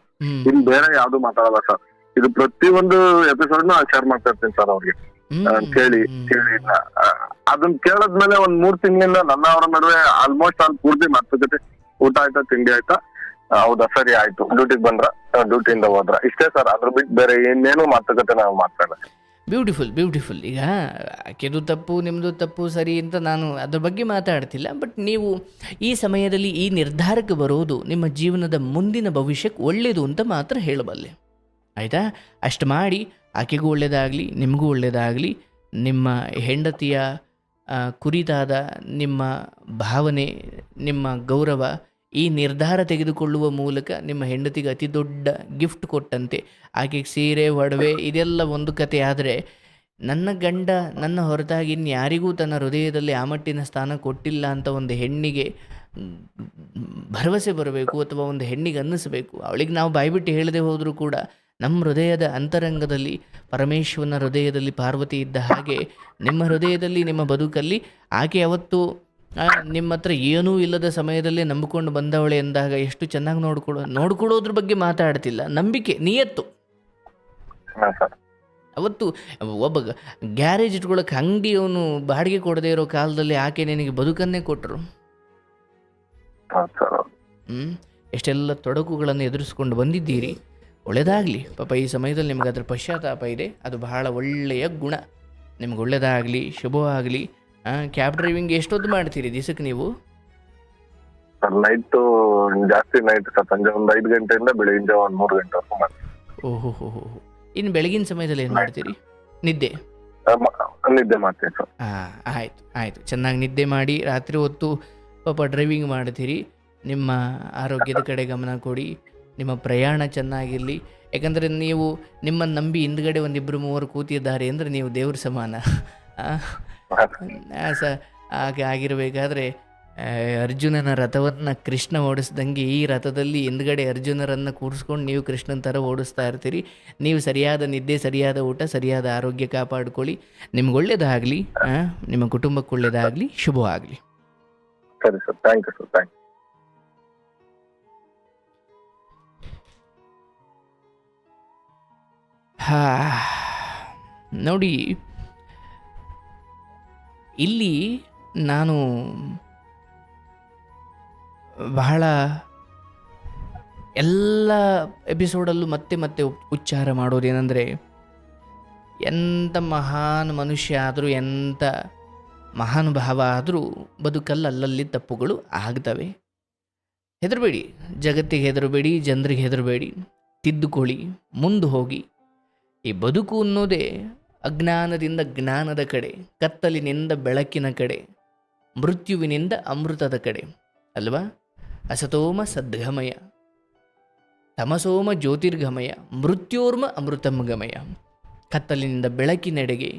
ಇನ್ ಬೇರೆ ಯಾವ್ದು ಮಾತಾಡಲ್ಲ ಸರ್. ಇದು ಪ್ರತಿ ಒಂದು ಎಪಿಸೋಡ್ನ ಶೇರ್ ಮಾಡ್ತಾ ಇರ್ತೀನಿ ಸರ್ ಅವ್ರಿಗೆ. ಕೇಳಿ. ಕೇಳಿ ಅದನ್ನ ಕೇಳದ್ಮೇಲೆ ಒಂದ್ ಮೂರ್ ತಿಂಗಳಿಂದ ನನ್ನ ಅವರ ನಡುವೆ ಆಲ್ಮೋಸ್ಟ್ ಅಲ್ಲಿ ಪೂರ್ತಿ ಮಾತುಕತೆ ಊಟ ಆಯ್ತಾ ತಿಂಡಿ ಆಯ್ತಾ ಹೌದಾ, ಸರಿ ಆಯ್ತು. ಡ್ಯೂಟಿಗೆ ಬಂದ್ರ ಡ್ಯೂಟಿಯಿಂದ ಹೋದ್ರ. ಇಷ್ಟೇ ಸರ್ ಅದ್ರ ಬಿಟ್ಟು ಬೇರೆ ಇನ್ನೇನು ಮಾತುಕತೆ ನಾವು ಮಾತಾಡ ಬ್ಯೂಟಿಫುಲ್ ಬ್ಯೂಟಿಫುಲ್ ಈಗ ಆಕೆದು ತಪ್ಪು ನಿಮ್ಮದು ತಪ್ಪು, ಸರಿ ಅಂತ ನಾನು ಅದ್ರ ಬಗ್ಗೆ ಮಾತಾಡ್ತಿಲ್ಲ ಬಟ್ ನೀವು ಈ ಸಮಯದಲ್ಲಿ ಈ ನಿರ್ಧಾರಕ್ಕೆ ಬರೋದು ನಿಮ್ಮ ಜೀವನದ ಮುಂದಿನ ಭವಿಷ್ಯಕ್ಕೆ ಒಳ್ಳೆಯದು ಅಂತ ಮಾತ್ರ ಹೇಳಬಲ್ಲೆ. ಆಯಿತಾ? ಅಷ್ಟು ಮಾಡಿ, ಆಕೆಗೂ ಒಳ್ಳೆಯದಾಗಲಿ ನಿಮಗೂ ಒಳ್ಳೆಯದಾಗಲಿ ನಿಮ್ಮ ಹೆಂಡತಿಯ ಕುರಿತಾದ ನಿಮ್ಮ ಭಾವನೆ, ನಿಮ್ಮ ಗೌರವ ಈ ನಿರ್ಧಾರ ತೆಗೆದುಕೊಳ್ಳುವ ಮೂಲಕ ನಿಮ್ಮ ಹೆಂಡತಿಗೆ ಅತಿ ದೊಡ್ಡ ಗಿಫ್ಟ್ ಕೊಟ್ಟಂತೆ. ಆಕೆಗೆ ಸೀರೆ, ಒಡವೆ, ಇದೆಲ್ಲ ಒಂದು ಕತೆ. ಆದರೆ ನನ್ನ ಗಂಡ, ನನ್ನ ಹೊರತಾಗಿ ಇನ್ಯಾರಿಗೂ ತನ್ನ ಹೃದಯದಲ್ಲಿ ಆ ಮಟ್ಟಿನ ಸ್ಥಾನ ಕೊಟ್ಟಿಲ್ಲ ಅಂತ ಒಂದು ಹೆಣ್ಣಿಗೆ ಭರವಸೆ ಬರಬೇಕು ಅಥವಾ ಒಂದು ಹೆಣ್ಣಿಗೆ ಅನ್ನಿಸಬೇಕು. ಅವಳಿಗೆ ನಾವು ಬಾಯ್ಬಿಟ್ಟು ಹೇಳದೆ ಹೋದರೂ ಕೂಡ ನಮ್ಮ ಹೃದಯದ ಅಂತರಂಗದಲ್ಲಿ, ಪರಮೇಶ್ವರನ ಹೃದಯದಲ್ಲಿ ಪಾರ್ವತಿ ಇದ್ದ ಹಾಗೆ, ನಿಮ್ಮ ಹೃದಯದಲ್ಲಿ, ನಿಮ್ಮ ಬದುಕಲ್ಲಿ ಆಕೆ ಯಾವತ್ತು ನಿಮ್ಮ ಹತ್ರ ಏನೂ ಇಲ್ಲದ ಸಮಯದಲ್ಲಿ ನಂಬಿಕೊಂಡು ಬಂದವಳೆ ಎಂದಾಗ ಎಷ್ಟು ಚೆನ್ನಾಗಿ ನೋಡ್ಕೊಳ್ಳೋ ನೋಡ್ಕೊಳ್ಳೋದ್ರ ಬಗ್ಗೆ ಮಾತಾಡ್ತಿಲ್ಲ. ನಂಬಿಕೆ ನಿಯತ್ತು. ಅವತ್ತು ಒಬ್ಬ ಗ್ಯಾರೇಜ್ ಇಟ್ಕೊಳಕ್ಕೆ ಅಂಗಡಿ ಅವನು ಬಾಡಿಗೆ ಕೊಡದೇ ಇರೋ ಕಾಲದಲ್ಲಿ ಆಕೆ ನಿನಗೆ ಬದುಕನ್ನೇ ಕೊಟ್ಟರು ಹ್ಮ್. ಎಷ್ಟೆಲ್ಲ ತೊಡಕುಗಳನ್ನು ಎದುರಿಸ್ಕೊಂಡು ಬಂದಿದ್ದೀರಿ. ಒಳ್ಳೆಯದಾಗಲಿ ಪಾಪ ಈ ಸಮಯದಲ್ಲಿ ನಿಮ್ಗೆ ಅದ್ರ ಪಶ್ಚಾತ್ತಾಪ ಇದೆ. ಅದು ಬಹಳ ಒಳ್ಳೆಯ ಗುಣ. ನಿಮ್ಗೆ ಒಳ್ಳೆಯದಾಗಲಿ ಶುಭವಾಗಲಿ. ಕ್ಯಾಬ್ ಡ್ರೈವಿಂಗ್ ಎಷ್ಟೊತ್ತು ಮಾಡ್ತೀರಿ ದಿವಸಕ್ಕೆ ನೀವು? ಸರ್ ನೈಟ್ ಜಾಸ್ತಿ ನೈಟ್ ಸರ್ ಸಂಜೆ ಒಂದು ಐದು ಗಂಟೆಯಿಂದ ಬೆಳಗಿನ ಜಾವ ಒಂದು ಮೂರು ಗಂಟೆವರೆಗೂ ಮಾಡ್ತೀವಿ. ಓಹೋ ಹೋ ಹೋ ಇನ್ನು ಬೆಳಗಿನ ಸಮಯದಲ್ಲಿ ಏನು ಮಾಡ್ತೀರಿ? ನಿದ್ದೆ? ಆ, ಮ- ನಿದ್ದೆ ಮಾಡ್ತೀನಿ ಸರ್. ಹಾಂ ಆಯಿತು ಆಯಿತು. ಚೆನ್ನಾಗಿ ನಿದ್ದೆ ಮಾಡಿ ರಾತ್ರಿ ಹೊತ್ತು ಪಾಪ ಡ್ರೈವಿಂಗ್ ಮಾಡ್ತೀರಿ. ನಿಮ್ಮ ಆರೋಗ್ಯದ ಕಡೆ ಗಮನ ಕೊಡಿ. ನಿಮ್ಮ ಪ್ರಯಾಣ ಚೆನ್ನಾಗಿರಲಿ. ಯಾಕಂದರೆ ನೀವು ನಿಮ್ಮನ್ನು ನಂಬಿ ಹಿಂದ್ಗಡೆ ಒಂದಿಬ್ಬರು ಮೂವರು ಕೂತಿದ್ದಾರೆ ಅಂದರೆ ನೀವು ದೇವ್ರ ಸಮಾನ. ಆ, ಹಾಗೆ ಆಗಿರಬೇಕಾದ್ರೆ ಅರ್ಜುನನ ರಥವನ್ನ ಕೃಷ್ಣ ಓಡಿಸ್ದಂಗೆ ಈ ರಥದಲ್ಲಿ ಹಿಂದ್ಗಡೆ ಅರ್ಜುನರನ್ನ ಕೂಡಿಸ್ಕೊಂಡು ನೀವು ಕೃಷ್ಣನ ಥರ ಓಡಿಸ್ತಾ ಇರ್ತೀರಿ. ನೀವು ಸರಿಯಾದ ನಿದ್ದೆ ಸರಿಯಾದ ಊಟ ಸರಿಯಾದ ಆರೋಗ್ಯ ಕಾಪಾಡ್ಕೊಳ್ಳಿ. ನಿಮ್ಗೆ ಒಳ್ಳೇದಾಗಲಿ ನಿಮ್ಮ ಕುಟುಂಬಕ್ಕೆ ಒಳ್ಳೇದಾಗಲಿ ಶುಭವಾಗಲಿ. ಸರಿ sir thank you sir thank ಹಾ ನೋಡಿ ಇಲ್ಲಿ ನಾನು ಬಹಳ ಎಲ್ಲ ಎಪಿಸೋಡಲ್ಲೂ ಮತ್ತೆ ಮತ್ತೆ ಉಚ್ಚಾರ ಮಾಡೋದೇನೆಂದರೆ ಎಂಥ ಮಹಾನ್ ಮನುಷ್ಯ ಆದರೂ ಎಂಥ ಮಹಾನುಭಾವ ಆದರೂ ಬದುಕಲ್ಲಿ, ಅಲ್ಲಲ್ಲಿ ತಪ್ಪುಗಳು ಆಗ್ತವೆ. ಹೆದರಬೇಡಿ, ಜಗತ್ತಿಗೆ ಹೆದರಬೇಡಿ, ಜನರಿಗೆ ಹೆದರಬೇಡಿ, ತಿದ್ದುಕೊಳ್ಳಿ, ಮುಂದೆ ಹೋಗಿ. ಈ ಬದುಕು ಅನ್ನೋದೇ ಅಜ್ಞಾನದಿಂದ ಜ್ಞಾನದ ಕಡೆ, ಕತ್ತಲಿನಿಂದ ಬೆಳಕಿನ ಕಡೆ, ಮೃತ್ಯುವಿನಿಂದ ಅಮೃತದ ಕಡೆ, ಅಲ್ವಾ? ಅಸತೋಮ ಸದ್ಗಮಯ, ತಮಸೋಮ ಜ್ಯೋತಿರ್ಗಮಯ, ಮೃತ್ಯೋರ್ಮ ಅಮೃತಮಗಮಯ, ಕತ್ತಲಿನಿಂದ ಬೆಳಕಿನೆಡೆಗೆ,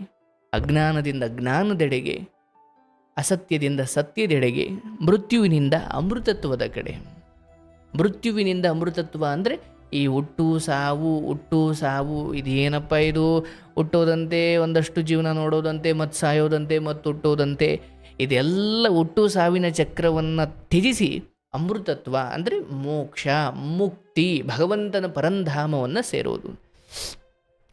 ಅಜ್ಞಾನದಿಂದ ಜ್ಞಾನದೆಡೆಗೆ, ಅಸತ್ಯದಿಂದ ಸತ್ಯದೆಡೆಗೆ, ಮೃತ್ಯುವಿನಿಂದ ಅಮೃತತ್ವದ ಕಡೆ. ಮೃತ್ಯುವಿನಿಂದ ಅಮೃತತ್ವ ಅಂದರೆ ಈ ಹುಟ್ಟು ಸಾವು ಹುಟ್ಟು ಸಾವು, ಇದೇನಪ್ಪ ಇದು? ಹುಟ್ಟೋದಂತೆ, ಒಂದಷ್ಟು ಜೀವನ ನೋಡೋದಂತೆ, ಮತ್ತು ಸಾಯೋದಂತೆ, ಮತ್ತು ಹುಟ್ಟೋದಂತೆ. ಇದೆಲ್ಲ ಹುಟ್ಟು ಸಾವಿನ ಚಕ್ರವನ್ನು ತ್ಯಜಿಸಿ ಅಮೃತತ್ವ ಅಂದರೆ ಮೋಕ್ಷ, ಮುಕ್ತಿ, ಭಗವಂತನ ಪರಂಧಾಮವನ್ನು ಸೇರೋದು.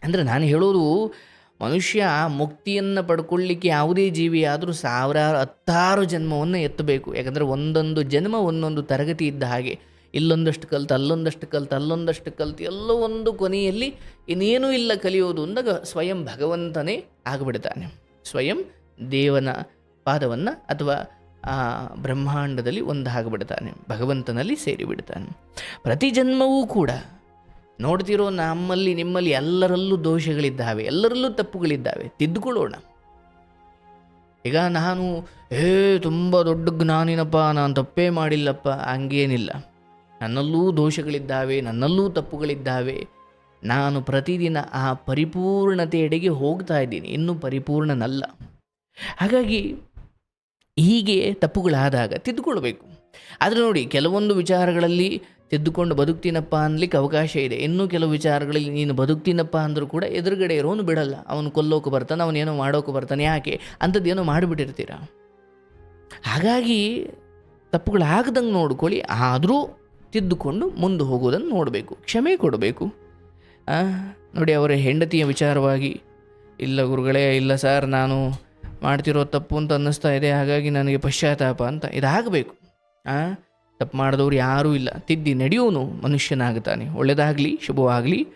ಅಂದರೆ ನಾನು ಹೇಳೋದು, ಮನುಷ್ಯ ಮುಕ್ತಿಯನ್ನು ಪಡ್ಕೊಳ್ಳಿಕ್ಕೆ ಯಾವುದೇ ಜೀವಿ ಆದರೂ ಸಾವಿರಾರು ಹತ್ತಾರು ಜನ್ಮವನ್ನು ಎತ್ತಬೇಕು. ಯಾಕಂದರೆ ಒಂದೊಂದು ಜನ್ಮ ಒಂದೊಂದು ತರಗತಿ ಇದ್ದ ಹಾಗೆ. ಇಲ್ಲೊಂದಷ್ಟು ಕಲ್ತು, ಅಲ್ಲೊಂದಷ್ಟು ಕಲ್ತು ಅಲ್ಲೊಂದಷ್ಟು ಕಲ್ತು, ಎಲ್ಲೋ ಒಂದು ಕೊನೆಯಲ್ಲಿ ಇನ್ನೇನೂ ಇಲ್ಲ ಕಲಿಯೋದು ಅಂದಾಗ ಸ್ವಯಂ ಭಗವಂತನೇ ಆಗಿಬಿಡ್ತಾನೆ. ಸ್ವಯಂ ದೇವನ ಪಾದವನ್ನು ಅಥವಾ ಆ ಬ್ರಹ್ಮಾಂಡದಲ್ಲಿ ಒಂದು ಆಗಿಬಿಡ್ತಾನೆ ಭಗವಂತನಲ್ಲಿ ಸೇರಿಬಿಡ್ತಾನೆ. ಪ್ರತಿ ಜನ್ಮವೂ ಕೂಡ ನೋಡ್ತಿರೋ ನಮ್ಮಲ್ಲಿ, ನಿಮ್ಮಲ್ಲಿ ಎಲ್ಲರಲ್ಲೂ ದೋಷಗಳಿದ್ದಾವೆ, ಎಲ್ಲರಲ್ಲೂ ತಪ್ಪುಗಳಿದ್ದಾವೆ, ತಿದ್ದುಕೊಳ್ಳೋಣ. ಈಗ ನಾನು ಏ ತುಂಬ ದೊಡ್ಡ ಜ್ಞಾನಿನಪ್ಪ, ನಾನು ತಪ್ಪೇ ಮಾಡಿಲ್ಲಪ್ಪ, ಹಂಗೇನಿಲ್ಲ. ನನ್ನಲ್ಲೂ ದೋಷಗಳಿದ್ದಾವೆ, ನನ್ನಲ್ಲೂ ತಪ್ಪುಗಳಿದ್ದಾವೆ. ನಾನು ಪ್ರತಿದಿನ ಆ ಪರಿಪೂರ್ಣತೆಯೆಡೆಗೆ ಹೋಗ್ತಾ ಇದ್ದೀನಿ, ಇನ್ನೂ ಪರಿಪೂರ್ಣನಲ್ಲ. ಹಾಗಾಗಿ ಹೀಗೆ ತಪ್ಪುಗಳಾದಾಗ ತಿದ್ದುಕೊಳ್ಬೇಕು. ಆದರೆ ನೋಡಿ, ಕೆಲವೊಂದು ವಿಚಾರಗಳಲ್ಲಿ ತಿದ್ದುಕೊಂಡು ಬದುಕ್ತೀನಪ್ಪ ಅನ್ಲಿಕ್ಕೆ ಅವಕಾಶ ಇದೆ. ಇನ್ನೂ ಕೆಲವು ವಿಚಾರಗಳಲ್ಲಿ ನೀನು ಬದುಕ್ತೀನಪ್ಪ ಅಂದರೂ ಕೂಡ ಎದುರುಗಡೆ ಇರೋನು ಬಿಡಲ್ಲ. ಅವನು ಕೊಲ್ಲೋಕೆ ಬರ್ತಾನೆ ಅವನೇನೋ ಮಾಡೋಕೆ ಬರ್ತಾನೆ, ಯಾಕೆ? ಅಂಥದ್ದೇನೋ ಮಾಡಿಬಿಟ್ಟಿರ್ತೀರ? ಹಾಗಾಗಿ ತಪ್ಪುಗಳಾಗದಂಗೆ ನೋಡ್ಕೊಳ್ಳಿ. ಆದರೂ ತಿದ್ದುಕೊಂಡು ಮುಂದೆ ಹೋಗೋದನ್ನು ನೋಡಬೇಕು, ಕ್ಷಮೆ ಕೊಡಬೇಕು. ನೋಡಿ ಅವರ ಹೆಂಡತಿಯ ವಿಚಾರವಾಗಿ, ಇಲ್ಲ ಗುರುಗಳೇ, ಇಲ್ಲ ಸರ್, ನಾನು ಮಾಡ್ತಿರೋ ತಪ್ಪು ಅಂತ ಅನ್ನಿಸ್ತಾ ಇದೆ, ಹಾಗಾಗಿ ನನಗೆ ಪಶ್ಚಾತ್ತಾಪ ಅಂತ ಇದಾಗಬೇಕು. ಆ, ತಪ್ಪು ಮಾಡಿದವ್ರು ಯಾರೂ ಇಲ್ಲ, ತಿದ್ದಿ ನಡೆಯೋನು ಮನುಷ್ಯನಾಗುತ್ತಾನೆ ಒಳ್ಳೆಯದಾಗಲಿ ಶುಭವಾಗಲಿ